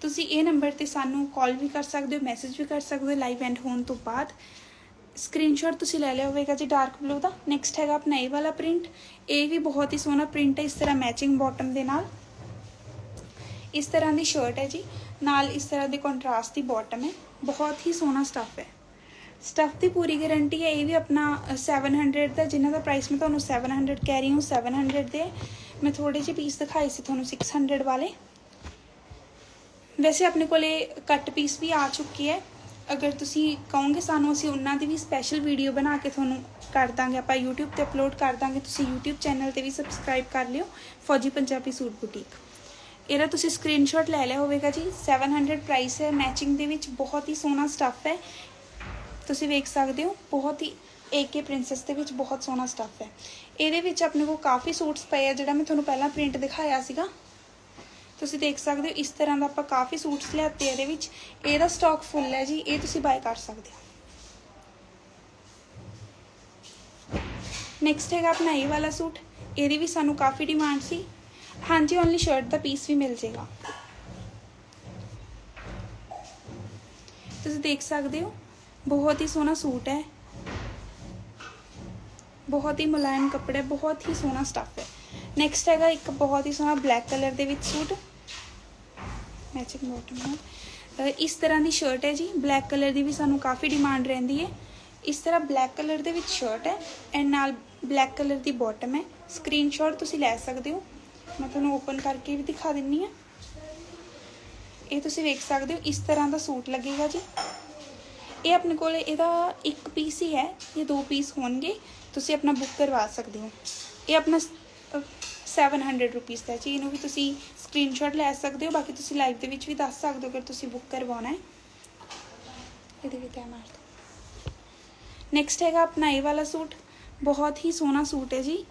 ਤੁਸੀਂ ਇਹ ਨੰਬਰ ਤੇ ਸਾਨੂੰ ਕਾਲ ਵੀ ਕਰ ਸਕਦੇ ਹੋ ਮੈਸੇਜ ਵੀ ਕਰ ਸਕਦੇ ਹੋ ਲਾਈਵ ਐਂਡ ਹੋਣ ਤੋਂ ਬਾਅਦ। ਸਕਰੀਨਸ਼ਾਟ ਤੁਸੀਂ ਲੈ ਲਿਆ ਹੋਵੇਗਾ ਜੀ ਡਾਰਕ ਬਲੂ ਦਾ। ਨੈਕਸਟ ਹੈਗਾ ਆਪਣਾ ਇਹ ਵਾਲਾ ਪ੍ਰਿੰਟ ਇਹ ਵੀ ਬਹੁਤ ਹੀ ਸੋਹਣਾ ਪ੍ਰਿੰਟ ਹੈ ਇਸ ਤਰ੍ਹਾਂ ਮੈਚਿੰਗ ਬਾਟਮ ਦੇ ਨਾਲ। ਇਸ ਤਰ੍ਹਾਂ ਦੀ ਸ਼ਰਟ ਹੈ ਜੀ। ਨਾਲ ਇਸ ਤਰ੍ਹਾਂ ਦੇ ਕੰਟਰਾਸਟ ਦੀ ਬਾਟਮ ਹੈ। ਬਹੁਤ ਹੀ ਸੋਹਣਾ ਸਟੱਫ ਹੈ। ਸਟੱਫ ਦੀ ਪੂਰੀ ਗਾਰੰਟੀ ਹੈ ਇਹ ਵੀ ਆਪਣਾ ਅ, 700 ਦਾ ਜਿਨ੍ਹਾਂ ਦਾ ਪ੍ਰਾਈਸ ਮੈਂ ਤੁਹਾਨੂੰ 700 ਕਹਿ ਰਹੀ ਹਾਂ 700 ਦੇ ਹੈ। ਮੈਂ ਥੋੜੇ ਜਿਹੇ ਪੀਸ ਦਿਖਾਏ ਸੀ ਤੁਹਾਨੂੰ 600 ਵਾਲੇ। ਵੈਸੇ ਆਪਣੇ ਕੋਲੇ ਕੱਟ ਪੀਸ ਵੀ ਆ ਚੁੱਕੀ ਹੈ। ਅਗਰ ਤੁਸੀਂ ਕਹੋਗੇ ਸਾਨੂੰ, ਅਸੀਂ ਉਹਨਾਂ ਦੀ ਵੀ ਸਪੈਸ਼ਲ ਵੀਡੀਓ ਬਣਾ ਕੇ ਤੁਹਾਨੂੰ ਕਰ ਦਾਂਗੇ, ਆਪਾਂ YouTube ਤੇ ਅਪਲੋਡ ਕਰ ਦਾਂਗੇ, ਤੁਸੀਂ YouTube ਚੈਨਲ ਤੇ ਵੀ ਸਬਸਕ੍ਰਾਈਬ ਕਰ ਲਿਓ, ਫੌਜੀ ਪੰਜਾਬੀ ਸੂਟ ਬੁਟੀਕ ਇਹਦਾ ਤੁਸੀਂ ਸਕਰੀਨਸ਼ਾਟ ਲੈ ਲਿਆ ਹੋਵੇਗਾ ਜੀ। 700 ਪ੍ਰਾਈਸ ਹੈ ਮੈਚਿੰਗ ਦੇ ਵਿੱਚ ਬਹੁਤ ਹੀ ਸੋਹਣਾ ਸਟੱਫ ਹੈ। ਤੁਸੀਂ ਵੇਖ ਸਕਦੇ ਹੋ, ਬਹੁਤ ਹੀ ਏਕੇ ਪ੍ਰਿੰਸੈਸ ਦੇ ਵਿੱਚ ਬਹੁਤ ਸੋਹਣਾ ਸਟੱਫ ਹੈ। ਇਹਦੇ ਵਿੱਚ ਆਪਣੇ ਕੋਲ ਕਾਫੀ ਸੂਟਸ ਪਏ ਆ, ਜਿਹੜਾ ਮੈਂ ਤੁਹਾਨੂੰ ਪਹਿਲਾਂ ਪ੍ਰਿੰਟ ਦਿਖਾਇਆ ਸੀਗਾ। ਤੁਸੀਂ ਦੇਖ ਸਕਦੇ ਹੋ, ਇਸ ਤਰ੍ਹਾਂ ਦਾ ਆਪਾਂ ਕਾਫੀ ਸੂਟਸ ਲਿਆਤੇ ਇਹਦੇ ਵਿੱਚ। ਇਹਦਾ ਸਟਾਕ ਫੁੱਲ ਹੈ ਜੀ, ਇਹ ਤੁਸੀਂ ਬਾਏ ਕਰ ਸਕਦੇ ਹੋ। ਨੈਕਸਟ ਹੈਗਾ ਆਪਣਾ ਇਹ ਵਾਲਾ ਸੂਟ, ਇਹਦੀ ਵੀ ਸਾਨੂੰ ਕਾਫੀ ਡਿਮਾਂਡ ਸੀ। ਹਾਂਜੀ ਓਨਲੀ ਸ਼ਰਟ ਦਾ ਪੀਸ ਵੀ ਮਿਲ ਜੇਗਾ ਤੁਸੀਂ ਦੇਖ ਸਕਦੇ ਹੋ, ਬਹੁਤ ਹੀ ਸੋਹਣਾ ਸੂਟ ਹੈ। ਬਹੁਤ ਹੀ ਮੁਲਾਇਮ ਕੱਪੜਾ ਬਹੁਤ ਹੀ ਸੋਹਣਾ ਸਟੱਫ ਹੈ। ਨੈਕਸਟ ਹੈਗਾ ਇੱਕ ਬਹੁਤ ਹੀ ਸੋਹਣਾ ਬਲੈਕ ਕਲਰ ਦੇ ਵਿੱਚ ਸੂਟ। ਮੈਚਿੰਗ ਬਾਟਮ ਨਾਲ ਇਸ ਤਰ੍ਹਾਂ ਦੀ ਸ਼ਰਟ ਹੈ ਜੀ। ਬਲੈਕ ਕਲਰ ਦੀ ਵੀ ਸਾਨੂੰ ਕਾਫੀ ਡਿਮਾਂਡ ਰਹਿੰਦੀ ਹੈ। ਇਸ ਤਰ੍ਹਾਂ ਬਲੈਕ ਕਲਰ ਦੇ ਵਿੱਚ ਸ਼ਰਟ ਹੈ ਐਂਡ ਨਾਲ ਬਲੈਕ ਕਲਰ ਦੀ ਬਾਟਮ ਹੈ। ਸਕਰੀਨਸ਼ਾਟ ਤੁਸੀਂ ਲੈ ਸਕਦੇ ਹੋ। ਮੈਂ ਤੁਹਾਨੂੰ ਓਪਨ ਕਰਕੇ ਵੀ ਦਿਖਾ ਦਿੰਨੀ ਆ ਇਹ ਤੁਸੀਂ ਵੇਖ ਸਕਦੇ ਹੋ, ਇਸ ਤਰ੍ਹਾਂ ਦਾ ਸੂਟ ਲੱਗੇਗਾ ਜੀ। ਇਹ ਆਪਣੇ ਕੋਲ ਇਹਦਾ ਇੱਕ ਪੀਸ ਹੀ ਹੈ। ਇਹ ਦੋ ਪੀਸ ਹੋਣਗੇ। ਤੁਸੀਂ ਆਪਣਾ ਬੁੱਕ ਕਰਵਾ ਸਕਦੇ ਹੋ। ਇਹ ਆਪਣਾ 700 ਰੁਪੀਸ ਦਾ ਜੀ। ਇਹਨੂੰ ਵੀ ਤੁਸੀਂ ਸਕਰੀਨਸ਼ਾਟ ਲੈ ਸਕਦੇ ਹੋ। ਬਾਕੀ ਤੁਸੀਂ ਲਾਈਵ ਦੇ ਵਿੱਚ ਵੀ ਦੱਸ ਸਕਦੇ ਹੋ ਅਗਰ ਤੁਸੀਂ ਬੁੱਕ ਕਰਵਾਉਣਾ ਹੈ। ਇਹਦੇ ਵਿੱਚ ਹੈ ਮਾਰ ਦਿਓ। ਨੈਕਸਟ ਹੈਗਾ ਆਪਣਾ ਇਹ ਵਾਲਾ ਸੂਟ। ਬਹੁਤ ਹੀ ਸੋਹਣਾ ਸੂਟ ਹੈ ਜੀ।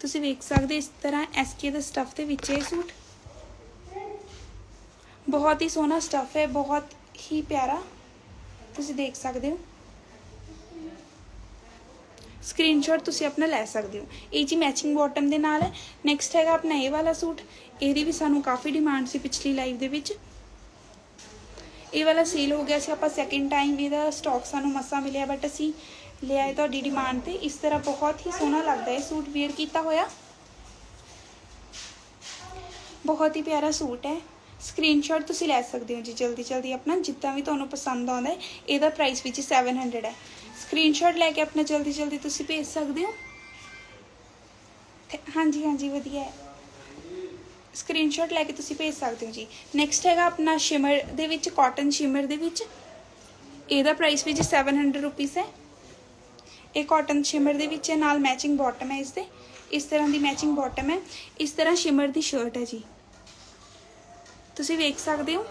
ਤੁਸੀਂ ਵੇਖ ਸਕਦੇ ਇਸ ਤਰ੍ਹਾਂ ਐਸਕੇ ਦੇ ਸਟੱਫ ਦੇ ਵਿੱਚ ਇਹ ਸੂਟ। ਬਹੁਤ ਹੀ ਸੋਹਣਾ ਸਟੱਫ ਹੈ। ਬਹੁਤ ਹੀ ਪਿਆਰਾ। ਤੁਸੀਂ ਦੇਖ ਸਕਦੇ ਹੋ। ਸਕਰੀਨਸ਼ਾਟ ਤੁਸੀਂ ਆਪਣਾ ਲੈ ਸਕਦੇ ਹੋ। ਇਹ ਜੀ ਮੈਚਿੰਗ ਬਾਟਮ ਦੇ ਨਾਲ ਹੈ। ਨੈਕਸਟ ਹੈਗਾ ਆਪਣਾ ਇਹ ਵਾਲਾ ਸੂਟ। ਇਹਦੀ ਵੀ ਸਾਨੂੰ ਕਾਫੀ ਡਿਮਾਂਡ ਸੀ ਪਿਛਲੀ ਲਾਈਵ ਦੇ ਵਿੱਚ। ਇਹ ਵਾਲਾ ਸੇਲ ਹੋ ਗਿਆ ਸੀ ਆਪਾਂ ਸੈਕਿੰਡ ਟਾਈਮ ਇਹਦਾ ਸਟਾਕ ਸਾਨੂੰ ਮਸਾ ਮਿਲਿਆ ਬਟ ਅਸੀਂ ਲਿਆਏ ਤੁਹਾਡੀ ਡਿਮਾਂਡ ਤੇ। ਇਸ ਤਰ੍ਹਾਂ ਬਹੁਤ ਹੀ ਸੋਹਣਾ ਲੱਗਦਾ ਹੈ ਸੂਟ ਵੇਅਰ ਕੀਤਾ ਹੋਇਆ। ਬਹੁਤ ਹੀ ਪਿਆਰਾ ਸੂਟ ਹੈ। ਸਕਰੀਨਸ਼ਾਟ ਤੁਸੀਂ ਲੈ ਸਕਦੇ ਹੋ ਜੀ। ਜਲਦੀ ਜਲਦੀ ਆਪਣਾ ਜਿੱਦਾਂ ਵੀ ਤੁਹਾਨੂੰ ਪਸੰਦ ਆਉਂਦਾ ਹੈ, ਇਹਦਾ ਪ੍ਰਾਈਸ ਵਿੱਚ 700 ਹੈ। ਸਕਰੀਨਸ਼ਾਟ ਲੈ ਕੇ ਆਪਣਾ ਜਲਦੀ ਜਲਦੀ ਤੁਸੀਂ ਭੇਜ ਸਕਦੇ ਹੋ? ਹਾਂਜੀ ਹਾਂਜੀ, ਵਧੀਆ ਹੈ। ਸਕਰੀਨਸ਼ਾਟ ਲੈ ਕੇ ਤੁਸੀਂ ਭੇਜ ਸਕਦੇ ਹੋ ਜੀ। ਨੈਕਸਟ ਹੈਗਾ ਆਪਣਾ ਸ਼ਿਮਰ ਦੇ ਵਿੱਚ ਕਾਟਨ ਸ਼ਿਮਰ ਦੇ ਵਿੱਚ। ਇਹਦਾ ਪ੍ਰਾਈਸ ਵਿੱਚ 700 ਰੁਪੀਸ ਹੈ। ਇਹ ਕਾਟਨ ਸ਼ਿਮਰ ਦੇ ਵਿੱਚ ਹੈ, ਨਾਲ ਮੈਚਿੰਗ ਬਾਟਮ ਹੈ ਇਸ ਦੇ ਇਸ ਤਰ੍ਹਾਂ ਦੀ ਮੈਚਿੰਗ ਬਾਟਮ ਹੈ। ਇਸ ਤਰ੍ਹਾਂ ਸ਼ਿਮਰ ਦੀ ਸ਼ਰਟ ਹੈ ਜੀ। ਤੁਸੀਂ ਵੇਖ ਸਕਦੇ ਹੋ।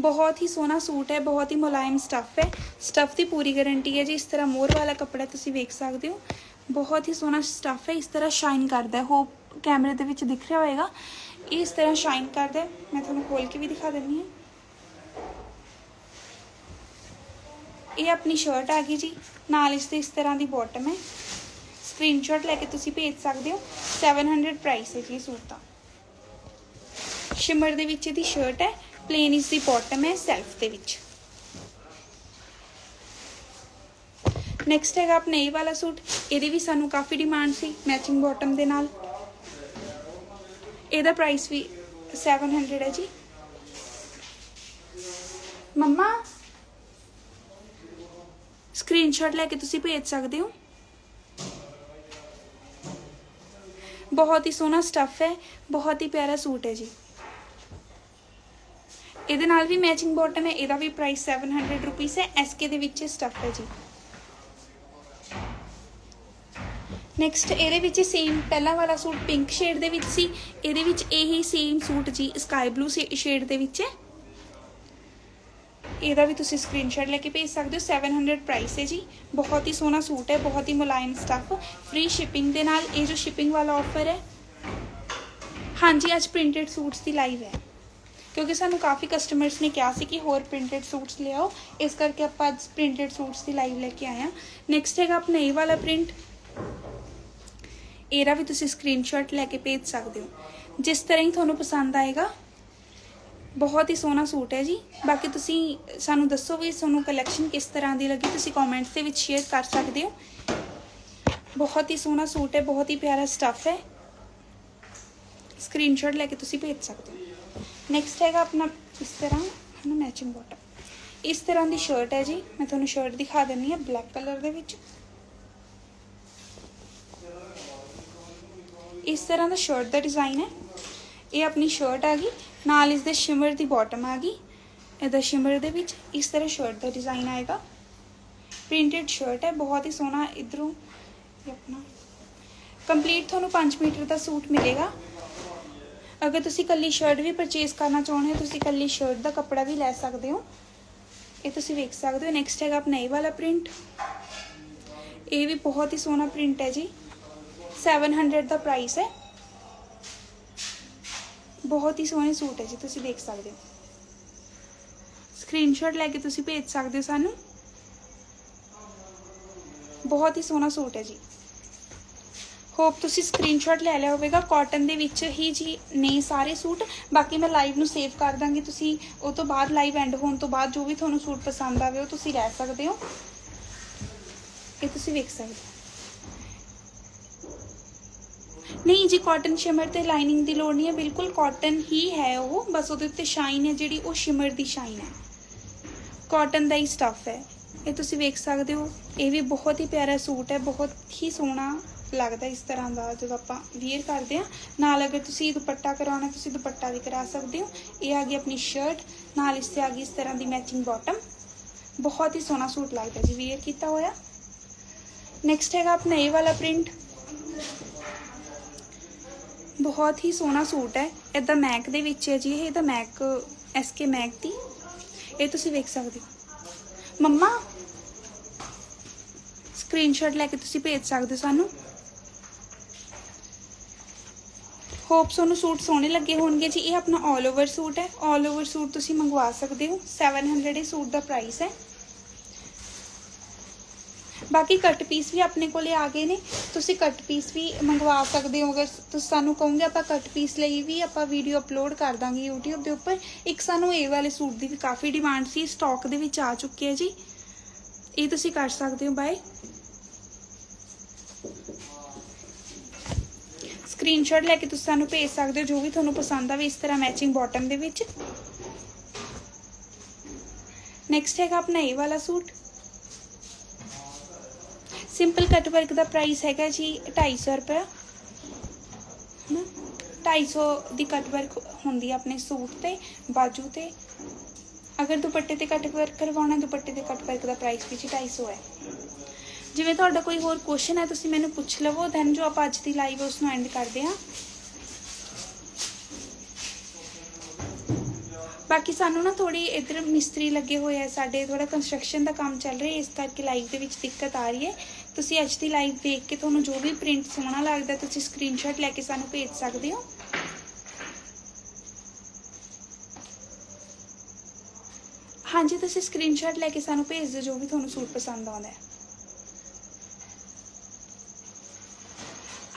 ਬਹੁਤ ਹੀ ਸੋਹਣਾ ਸੂਟ ਹੈ, ਬਹੁਤ ਹੀ ਮੁਲਾਇਮ ਸਟੱਫ ਹੈ। ਸਟੱਫ ਦੀ ਪੂਰੀ ਗਾਰੰਟੀ ਹੈ ਜੀ, ਇਸ ਤਰ੍ਹਾਂ ਮੋਰ ਵਾਲਾ ਕੱਪੜਾ ਤੁਸੀਂ ਵੇਖ ਸਕਦੇ ਹੋ। ਬਹੁਤ ਹੀ ਸੋਹਣਾ ਸਟੱਫ ਹੈ, ਇਸ ਤਰ੍ਹਾਂ ਸ਼ਾਈਨ ਕਰਦਾ ਹੈ। ਹੋਪ ਕੈਮਰੇ ਦੇ ਵਿੱਚ ਦਿਖ ਰਿਹਾ ਹੋਏਗਾ। ਇਹ ਇਸ ਤਰ੍ਹਾਂ ਸ਼ਾਈਨ ਕਰਦਾ ਹੈ। ਮੈਂ ਤੁਹਾਨੂੰ ਖੋਲ ਕੇ ਵੀ ਦਿਖਾ ਦਿੰਦੀ ਹਾਂ। ਇਹ ਆਪਣੀ ਸ਼ਰਟ ਆ ਗਈ ਜੀ। ਨਾਲ ਇਸ ਦੇ ਇਸ ਤਰ੍ਹਾਂ ਦੀ ਬਾਟਮ ਹੈ। ਸਕਰੀਨਸ਼ਾਟ ਲੈ ਕੇ ਤੁਸੀਂ ਭੇਜ ਸਕਦੇ ਹੋ। 700 ਪ੍ਰਾਈਸ ਹੈ ਜੀ ਸੂਟ ਦਾ ਸ਼ਿਮਰ ਦੇ ਵਿੱਚ ਇਹਦੀ ਸ਼ਰਟ ਹੈ। ਪਲੇਨ ਇਸ ਦੀ ਬਾਟਮ ਹੈ ਸੈਲਫ ਦੇ ਵਿੱਚ। ਨੈਕਸਟ ਹੈਗਾ ਆਪਣਾ ਇਹ ਵਾਲਾ ਸੂਟ। ਇਹਦੀ ਵੀ ਸਾਨੂੰ ਕਾਫੀ ਡਿਮਾਂਡ ਸੀ ਮੈਚਿੰਗ ਬਾਟਮ ਦੇ ਨਾਲ। ਇਹਦਾ ਪ੍ਰਾਈਸ ਵੀ 700 ਹੈ ਜੀ। ਮੰਮਾ ਸਕਰੀਨਸ਼ਾਟ ਲੈ ਕੇ ਤੁਸੀਂ ਭੇਜ ਸਕਦੇ ਹੋ? ਬਹੁਤ ਹੀ ਸੋਹਣਾ ਸਟੱਫ ਹੈ, ਬਹੁਤ ਹੀ ਪਿਆਰਾ ਸੂਟ ਹੈ ਜੀ। ਇਹਦੇ ਨਾਲ ਵੀ ਮੈਚਿੰਗ ਬਾਟਮ ਹੈ, ਇਹਦਾ ਵੀ ਪ੍ਰਾਈਸ 700 ਰੁਪੀਸ ਹੈ ਐਸਕੇ ਦੇ ਵਿੱਚ ਸਟੱਫ ਹੈ ਜੀ। ਨੈਕਸਟ ਇਹਦੇ ਵਿੱਚ ਸੇਮ ਪਹਿਲਾਂ ਵਾਲਾ ਸੂਟ ਪਿੰਕ ਸ਼ੇਡ ਦੇ ਵਿੱਚ ਸੀ, ਇਹਦੇ ਵਿੱਚ ਇਹੀ ਸੇਮ ਸੂਟ ਜੀ ਸਕਾਈ ਬਲੂ ਸ਼ੇਡ ਦੇ ਵਿੱਚ ਹੈ। ਇਹਦਾ ਵੀ ਤੁਸੀਂ ਸਕਰੀਨਸ਼ਾਟ ਲੈ ਕੇ ਭੇਜ ਸਕਦੇ ਹੋ 700 ਪ੍ਰਾਈਸ ਹੈ ਜੀ। ਬਹੁਤ ਹੀ ਸੋਹਣਾ ਸੂਟ ਹੈ, ਬਹੁਤ ਹੀ ਮੁਲਾਇਮ ਸਟੱਫ ਫ੍ਰੀ ਸ਼ਿਪਿੰਗ ਦੇ ਨਾਲ ਇਹ ਜੋ ਸ਼ਿਪਿੰਗ ਵਾਲਾ ਆਫਰ ਹੈ, ਹਾਂਜੀ, ਅੱਜ ਪ੍ਰਿੰਟਡ ਸੂਟਸ ਦੀ ਲਾਈਵ ਹੈ। ਕਿਉਂਕਿ ਸਾਨੂੰ ਕਾਫੀ ਕਸਟਮਰਸ ਨੇ ਕਿਹਾ ਸੀ ਕਿ ਹੋਰ ਪ੍ਰਿੰਟਡ ਸੂਟਸ ਲਿਆਓ। ਇਸ ਕਰਕੇ ਆਪਾਂ ਅੱਜ ਪ੍ਰਿੰਟਡ ਸੂਟਸ ਦੀ ਲਾਈਵ ਲੈ ਕੇ ਆਏ ਹਾਂ। ਨੈਕਸਟ ਹੈਗਾ ਆਪਣਾ ਇਹ ਵਾਲਾ ਪ੍ਰਿੰਟ ਇਹਦਾ ਵੀ ਤੁਸੀਂ ਸਕਰੀਨਸ਼ਾਟ ਲੈ ਕੇ ਭੇਜ ਸਕਦੇ ਹੋ। ਜਿਸ ਤਰ੍ਹਾਂ ਹੀ ਤੁਹਾਨੂੰ ਪਸੰਦ ਆਏਗਾ। ਬਹੁਤ ਹੀ ਸੋਹਣਾ ਸੂਟ ਹੈ ਜੀ। ਬਾਕੀ ਤੁਸੀਂ ਸਾਨੂੰ ਦੱਸੋ ਵੀ ਤੁਹਾਨੂੰ ਕਲੈਕਸ਼ਨ ਕਿਸ ਤਰ੍ਹਾਂ ਦੀ ਲੱਗੀ। ਤੁਸੀਂ ਕਮੈਂਟਸ ਦੇ ਵਿੱਚ ਸ਼ੇਅਰ ਕਰ ਸਕਦੇ ਹੋ। ਬਹੁਤ ਹੀ ਸੋਹਣਾ ਸੂਟ ਹੈ, ਬਹੁਤ ਹੀ ਪਿਆਰਾ ਸਟੱਫ ਹੈ। ਸਕਰੀਨਸ਼ਾਟ ਲੈ ਕੇ ਤੁਸੀਂ ਭੇਜ ਸਕਦੇ ਹੋ। ਨੈਕਸਟ ਹੈਗਾ ਆਪਣਾ ਇਸ ਤਰ੍ਹਾਂ ਹੈ ਨਾ ਮੈਚਿੰਗ ਬਾਟਮ ਇਸ ਤਰ੍ਹਾਂ ਦੀ ਸ਼ਰਟ ਹੈ ਜੀ, ਮੈਂ ਤੁਹਾਨੂੰ ਸ਼ਰਟ ਦਿਖਾ ਦਿੰਨੀ ਹਾਂ ਬਲੈਕ ਕਲਰ ਦੇ ਵਿੱਚ। ਇਸ ਤਰ੍ਹਾਂ ਦਾ ਸ਼ਰਟ ਦਾ ਡਿਜ਼ਾਈਨ ਹੈ। ਇਹ ਆਪਣੀ ਸ਼ਰਟ ਆ ਗਈ, ਨਾਲ ਇਸ ਦੇ ਸ਼ਿਮਰ ਦੀ ਬਾਟਮ ਆ ਗਈ। ਇਹਦਾ ਸ਼ਿਮਰ ਦੇ ਵਿੱਚ ਇਸ ਤਰ੍ਹਾਂ ਸ਼ਰਟ ਦਾ ਡਿਜ਼ਾਈਨ ਆਏਗਾ। ਪ੍ਰਿੰਟਡ ਸ਼ਰਟ ਹੈ, ਬਹੁਤ ਹੀ ਸੋਹਣਾ ਇਧਰੋਂ। ਆਪਣਾ। ਕੰਪਲੀਟ ਤੁਹਾਨੂੰ 5 ਮੀਟਰ ਦਾ ਸੂਟ ਮਿਲੇਗਾ। ਅਗਰ ਤੁਸੀਂ ਕੱਲੀ ਸ਼ਰਟ ਵੀ ਪਰਚੇਸ ਕਰਨਾ ਚਾਹੁੰਦੇ ਹੋ, ਤੁਸੀਂ ਕੱਲੀ ਸ਼ਰਟ ਦਾ ਕੱਪੜਾ ਵੀ ਲੈ ਸਕਦੇ ਹੋ। ਇਹ ਤੁਸੀਂ ਵੇਖ ਸਕਦੇ ਹੋ। ਨੈਕਸਟ ਹੈਗਾ ਆਪਣਾ ਇਹ ਵਾਲਾ ਪ੍ਰਿੰਟ ਇਹ ਵੀ ਬਹੁਤ ਹੀ ਸੋਹਣਾ ਪ੍ਰਿੰਟ ਹੈ ਜੀ। 700 ਦਾ ਪ੍ਰਾਈਸ ਹੈ। ਬਹੁਤ ਹੀ ਸੋਹਣੇ ਸੂਟ ਹੈ ਜੀ, ਤੁਸੀਂ ਦੇਖ ਸਕਦੇ ਹੋ। ਸਕਰੀਨਸ਼ਾਟ ਲੈ ਕੇ ਤੁਸੀਂ ਭੇਜ ਸਕਦੇ ਹੋ ਸਾਨੂੰ। ਬਹੁਤ ਹੀ ਸੋਹਣਾ ਸੂਟ ਹੈ ਜੀ। ਹੋਪ ਤੁਸੀਂ ਸਕਰੀਨਸ਼ਾਟ ਲੈ ਲਿਆ ਹੋਵੇਗਾ ਕਾਟਨ ਦੇ ਵਿੱਚ ਹੀ ਜੀ ਨੇ ਸਾਰੇ ਸੂਟ। ਬਾਕੀ ਮੈਂ ਲਾਈਵ ਨੂੰ ਸੇਵ ਕਰ ਦਾਂਗੀ, ਤੁਸੀਂ ਉਹ ਤੋਂ ਬਾਅਦ ਲਾਈਵ ਐਂਡ ਹੋਣ ਤੋਂ ਬਾਅਦ ਜੋ ਵੀ ਤੁਹਾਨੂੰ ਸੂਟ ਪਸੰਦ ਆਵੇ, ਉਹ ਤੁਸੀਂ ਲੈ ਸਕਦੇ ਹੋ। ਇਹ ਤੁਸੀਂ ਵੇਖ ਸਕਦੇ ਹੋ। ਨਹੀਂ ਜੀ ਕਾਟਨ ਸ਼ਿਮਰ ਤੇ ਲਾਈਨਿੰਗ ਦੀ ਲੋੜ ਨਹੀਂ ਹੈ, ਬਿਲਕੁਲ ਕਾਟਨ ਹੀ ਹੈ ਉਹ, ਬਸ ਉਹਦੇ ਉੱਤੇ ਸ਼ਾਈਨ ਹੈ, ਜਿਹੜੀ ਉਹ ਸ਼ਿਮਰ ਦੀ ਸ਼ਾਈਨ ਹੈ। ਕਾਟਨ ਦਾ ਹੀ ਸਟੱਫ ਹੈ। ਇਹ ਤੁਸੀਂ ਵੇਖ ਸਕਦੇ ਹੋ, ਇਹ ਵੀ ਬਹੁਤ ਹੀ ਪਿਆਰਾ ਸੂਟ ਹੈ, ਬਹੁਤ ਹੀ ਸੋਹਣਾ ਲੱਗਦਾ ਇਸ ਤਰ੍ਹਾਂ ਦਾ ਜਦੋਂ ਆਪਾਂ ਵੀਅਰ ਕਰਦੇ ਆ ਨਾਲ ਅਗਰ ਤੁਸੀਂ ਦੁਪੱਟਾ ਕਰਾਉਣਾ ਤੁਸੀਂ ਦੁਪੱਟਾ ਵੀ ਕਰਾ ਸਕਦੇ ਹੋ। ਇਹ ਆ ਗਈ ਆਪਣੀ ਸ਼ਰਟ ਨਾਲ ਇਸ ਤੇ ਆ ਗਈ ਇਸ ਤਰ੍ਹਾਂ ਦੀ ਮੈਚਿੰਗ ਬਾਟਮ ਬਹੁਤ ਹੀ ਸੋਹਣਾ ਸੂਟ ਲੱਗਦਾ ਜੀ, ਵੀਅਰ ਕੀਤਾ ਹੋਇਆ। ਨੈਕਸਟ ਹੈਗਾ ਆਪਣਾ ਇਹ ਵਾਲਾ ਪ੍ਰਿੰਟ ਬਹੁਤ ਹੀ ਸੋਹਣਾ ਸੂਟ ਹੈ। ਇਹਦਾ ਮੈਕ ਦੇ ਵਿੱਚ ਹੈ ਜੀ, ਇਹ ਇਹਦਾ ਮੈਕ ਐਸਕੇ ਮੈਕ ਦੀ। ਇਹ ਤੁਸੀਂ ਵੇਖ ਸਕਦੇ ਹੋ। ਮੰਮਾ ਸਕਰੀਨਸ਼ਾਟ ਲੈ ਕੇ ਤੁਸੀਂ ਭੇਜ ਸਕਦੇ ਹੋ ਸਾਨੂੰ। ਹੋਪ ਤੁਹਾਨੂੰ ਸੂਟ ਸੋਹਣੇ ਲੱਗੇ ਹੋਣਗੇ ਜੀ। ਇਹ ਆਪਣਾ 올 ਓਵਰ ਸੂਟ ਹੈ। 올 ਓਵਰ ਸੂਟ ਤੁਸੀਂ ਮੰਗਵਾ ਸਕਦੇ ਹੋ। 700 ਇਹ ਸੂਟ ਦਾ ਪ੍ਰਾਈਸ ਹੈ। ਬਾਕੀ ਕੱਟ ਪੀਸ ਵੀ ਆਪਣੇ ਕੋਲੇ ਆ ਗਏ ਨੇ। ਤੁਸੀਂ ਕੱਟ ਪੀਸ ਵੀ ਮੰਗਵਾ ਸਕਦੇ ਹੋ। ਅਗਰ ਤੁਸੀਂ ਸਾਨੂੰ ਕਹੋਗੇ ਆਪਾਂ ਕੱਟ ਪੀਸ ਲਈ ਵੀ ਆਪਾਂ ਵੀਡੀਓ ਅਪਲੋਡ ਕਰ ਦਾਂਗੇ YouTube ਦੇ ਉੱਪਰ। ਇੱਕ ਸਾਨੂੰ ਇਹ ਵਾਲੇ ਸੂਟ ਦੀ ਵੀ ਕਾਫੀ ਡਿਮਾਂਡ ਸੀ। ਸਟਾਕ ਦੇ ਵਿੱਚ ਆ ਚੁੱਕੇ ਹੈ ਜੀ। ਇਹ ਤੁਸੀਂ ਕਰ ਸਕਦੇ ਹੋ ਬਾਏ ਸਕਰੀਨਸ਼ਾਟ ਲੈ ਕੇ ਤੁਸੀਂ ਸਾਨੂੰ ਭੇਜ ਸਕਦੇ ਹੋ ਜੋ ਵੀ ਤੁਹਾਨੂੰ ਪਸੰਦ ਆਵੇ ਇਸ ਤਰ੍ਹਾਂ ਮੈਚਿੰਗ ਬਾਟਮ ਦੇ ਵਿੱਚ। ਨੈਕਸਟ ਹੈਗਾ ਆਪਣਾ ਇਹ ਵਾਲਾ ਸੂਟ। ਸਿੰਪਲ ਕਟ ਵਰਕ ਦਾ ਪ੍ਰਾਈਸ ਹੈਗਾ ਜੀ 250 ਰੁਪਏ ਨਾ 250 ਦੀ ਕਟ ਵਰਕ ਹੁੰਦੀ ਹੈ ਆਪਣੇ ਸੂਟ ਤੇ, ਬਾਜੂ ਤੇ। ਅਗਰ ਦੁਪੱਟੇ ਤੇ ਕਟ ਵਰਕ ਕਰਵਾਉਣਾ, ਦੁਪੱਟੇ ਦੇ ਕਟ ਵਰਕ ਦਾ ਪ੍ਰਾਈਸ ਵੀ ਜੀ 250 ਹੈ। ਜਿਵੇਂ ਤੁਹਾਡਾ ਕੋਈ ਹੋਰ ਕੁਐਸਚਨ ਹੈ, ਤੁਸੀਂ ਮੈਨੂੰ ਪੁੱਛ ਲਵੋ ਦੈਨ ਜੋ ਆਪਾਂ ਅੱਜ ਦੀ ਲਾਈਵ ਉਸ ਨੂੰ ਐਂਡ ਕਰਦੇ ਹਾਂ। ਬਾਕੀ ਸਾਨੂੰ ਨਾ ਥੋੜੀ ਇਧਰ ਮਿਸਤਰੀ ਲੱਗੇ ਹੋਏ ਆ, ਸਾਡੇ ਥੋੜਾ ਕੰਸਟਰਕਸ਼ਨ ਦਾ ਕੰਮ ਚੱਲ ਰਿਹਾ, ਇਸ ਕਰਕੇ ਲਾਈਵ ਦੇ ਵਿੱਚ ਦਿੱਕਤ ਆ ਰਹੀ ਹੈ। ਤੁਸੀਂ ਅੱਜ ਦੀ ਲਾਈਵ ਦੇਖ ਕੇ ਤੁਹਾਨੂੰ ਜੋ ਵੀ ਪ੍ਰਿੰਟ ਸੋਹਣਾ ਲੱਗਦਾ, ਤੁਸੀਂ ਸਕਰੀਨਸ਼ਾਟ ਲੈ ਕੇ ਸਾਨੂੰ ਭੇਜ ਸਕਦੇ ਹੋ। ਹਾਂਜੀ, ਤੁਸੀਂ ਸਕਰੀਨਸ਼ਾਟ ਲੈ ਕੇ ਸਾਨੂੰ ਭੇਜ ਦਿਓ, ਜੋ ਵੀ ਤੁਹਾਨੂੰ ਸੂਟ ਪਸੰਦ ਆਉਂਦਾ ਹੈ।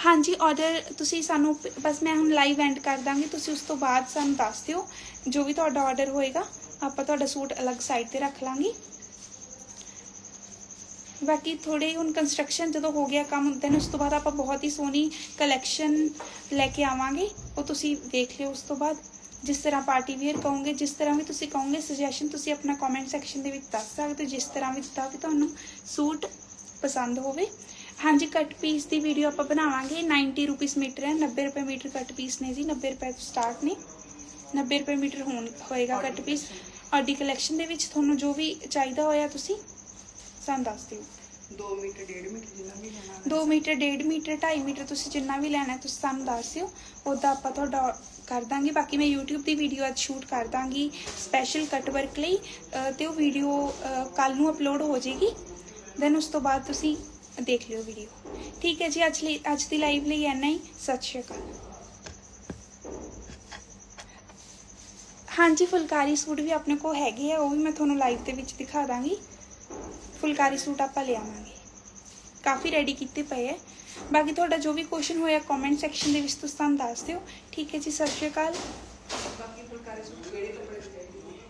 ਹਾਂਜੀ ਆਰਡਰ ਤੁਸੀਂ ਸਾਨੂੰ ਬਸ ਮੈਂ ਹੁਣ ਲਾਈਵ ਐਂਡ ਕਰ ਦਾਂਗੀ, ਤੁਸੀਂ ਉਸ ਤੋਂ ਬਾਅਦ ਸਾਨੂੰ ਦੱਸ ਦਿਓ ਜੋ ਵੀ ਤੁਹਾਡਾ ਆਰਡਰ ਹੋਏਗਾ, ਆਪਾਂ ਤੁਹਾਡਾ ਸੂਟ ਅਲੱਗ ਸਾਈਡ ਤੇ ਰੱਖ ਲਾਂਗੇ। ਬਾਕੀ ਥੋੜੇ ਹੁਣ ਕੰਸਟਰਕਸ਼ਨ ਜਦੋਂ ਹੋ ਗਿਆ ਕੰਮ ਦੈਨ ਉਸ ਤੋਂ ਬਾਅਦ ਆਪਾਂ ਬਹੁਤ ਹੀ ਸੋਹਣੀ ਕਲੈਕਸ਼ਨ ਲੈ ਕੇ ਆਵਾਂਗੇ, ਉਹ ਤੁਸੀਂ ਦੇਖ ਲਿਓ ਉਸ ਤੋਂ ਬਾਅਦ। ਜਿਸ ਤਰ੍ਹਾਂ ਪਾਰਟੀ ਵੇਅਰ ਕਹੋਗੇ, ਜਿਸ ਤਰ੍ਹਾਂ ਵੀ ਤੁਸੀਂ ਕਹੋਗੇ ਸੁਜੈਸ਼ਨ ਤੁਸੀਂ ਆਪਣਾ ਕਮੈਂਟ ਸੈਕਸ਼ਨ ਦੇ ਵਿੱਚ ਦੱਸ ਸਕਦੇ ਹੋ, ਜਿਸ ਤਰ੍ਹਾਂ ਵੀ ਤਾਂ ਵੀ ਤੁਹਾਨੂੰ ਸੂਟ ਪਸੰਦ ਹੋਵੇ। ਹਾਂਜੀ ਕੱਟ ਪੀਸ ਦੀ ਵੀਡੀਓ ਆਪਾਂ ਬਣਾਵਾਂਗੇ। 90 ਰੁਪਏ ਮੀਟਰ ਹੈ 90 ਰੁਪਏ ਮੀਟਰ ਕੱਟ ਪੀਸ ਨੇ ਜੀ। 90 ਰੁਪਏ ਤੋਂ ਸਟਾਰਟ ਨੇ। 90 ਰੁਪਏ ਮੀਟਰ ਹੋਣ ਹੋਏਗਾ ਕੱਟ ਪੀਸ ਆਡੀ ਕਲੈਕਸ਼ਨ ਦੇ ਵਿੱਚ ਤੁਹਾਨੂੰ ਜੋ ਵੀ ਚਾਹੀਦਾ ਹੋਇਆ ਤੁਸੀਂ ਸਾਨੂੰ ਦੱਸ ਦਿਓ।
2 ਮੀਟਰ 1.5 ਮੀਟਰ ਜਿੰਨਾ ਵੀ ਲੈਣਾ
2 ਮੀਟਰ 1.5 ਮੀਟਰ 2.5 ਮੀਟਰ ਤੁਸੀਂ ਜਿੰਨਾ ਵੀ ਲੈਣਾ ਹੈ ਤੁਸੀਂ ਸਾਨੂੰ ਦੱਸ ਦਿਓ। ਉਹਦਾ ਆਪਾਂ ਤੁਹਾਡਾ ਕਰ ਦਾਂਗੇ। ਬਾਕੀ ਮੈਂ YouTube ਦੀ ਵੀਡੀਓ ਅੱਜ ਸ਼ੂਟ ਕਰ ਦਾਂਗੀ ਸਪੈਸ਼ਲ ਕੱਟ ਵਰਕ ਲਈ। ਤੇ ਉਹ ਵੀਡੀਓ ਕੱਲ ਨੂੰ ਅਪਲੋਡ ਹੋ ਜਾਏਗੀ। ਦੈਨ ਉਸ ਤੋਂ ਬਾਅਦ ਤੁਸੀਂ ਦੇਖ ਲਿਓ ਵੀਡੀਓ ਠੀਕ ਹੈ ਜੀ, ਅੱਜ ਲਈ ਅੱਜ ਦੀ ਲਾਈਵ ਲਈ ਇੰਨਾ ਹੀ। ਸਤਿ ਸ਼੍ਰੀ ਅਕਾਲ। ਹਾਂਜੀ, ਫੁਲਕਾਰੀ ਸੂਟ ਵੀ ਆਪਣੇ ਕੋਲ ਹੈਗੇ ਆ, ਉਹ ਵੀ ਮੈਂ ਤੁਹਾਨੂੰ ਲਾਈਵ ਦੇ ਵਿੱਚ ਦਿਖਾ ਦਾਂਗੀ। ਫੁਲਕਾਰੀ ਸੂਟ ਆਪਾਂ ਲਿਆਵਾਂਗੇ। ਕਾਫੀ ਰੈਡੀ ਕੀਤੇ ਪਏ ਹੈ ਬਾਕੀ ਤੁਹਾਡਾ ਜੋ ਵੀ ਕੁਐਸਚਨ ਹੋਇਆ ਕਮੈਂਟ ਸੈਕਸ਼ਨ ਦੇ ਵਿੱਚ ਤੁਸੀਂ ਸਾਨੂੰ ਦੱਸ ਦਿਓ। ਠੀਕ ਹੈ ਜੀ, ਸਤਿ ਸ਼੍ਰੀ ਅਕਾਲ।
ਬਾਕੀ ਫੁਲਕਾਰੀ ਸੂਟ ਕਿਹੜੇ ਕੱਪੜੇ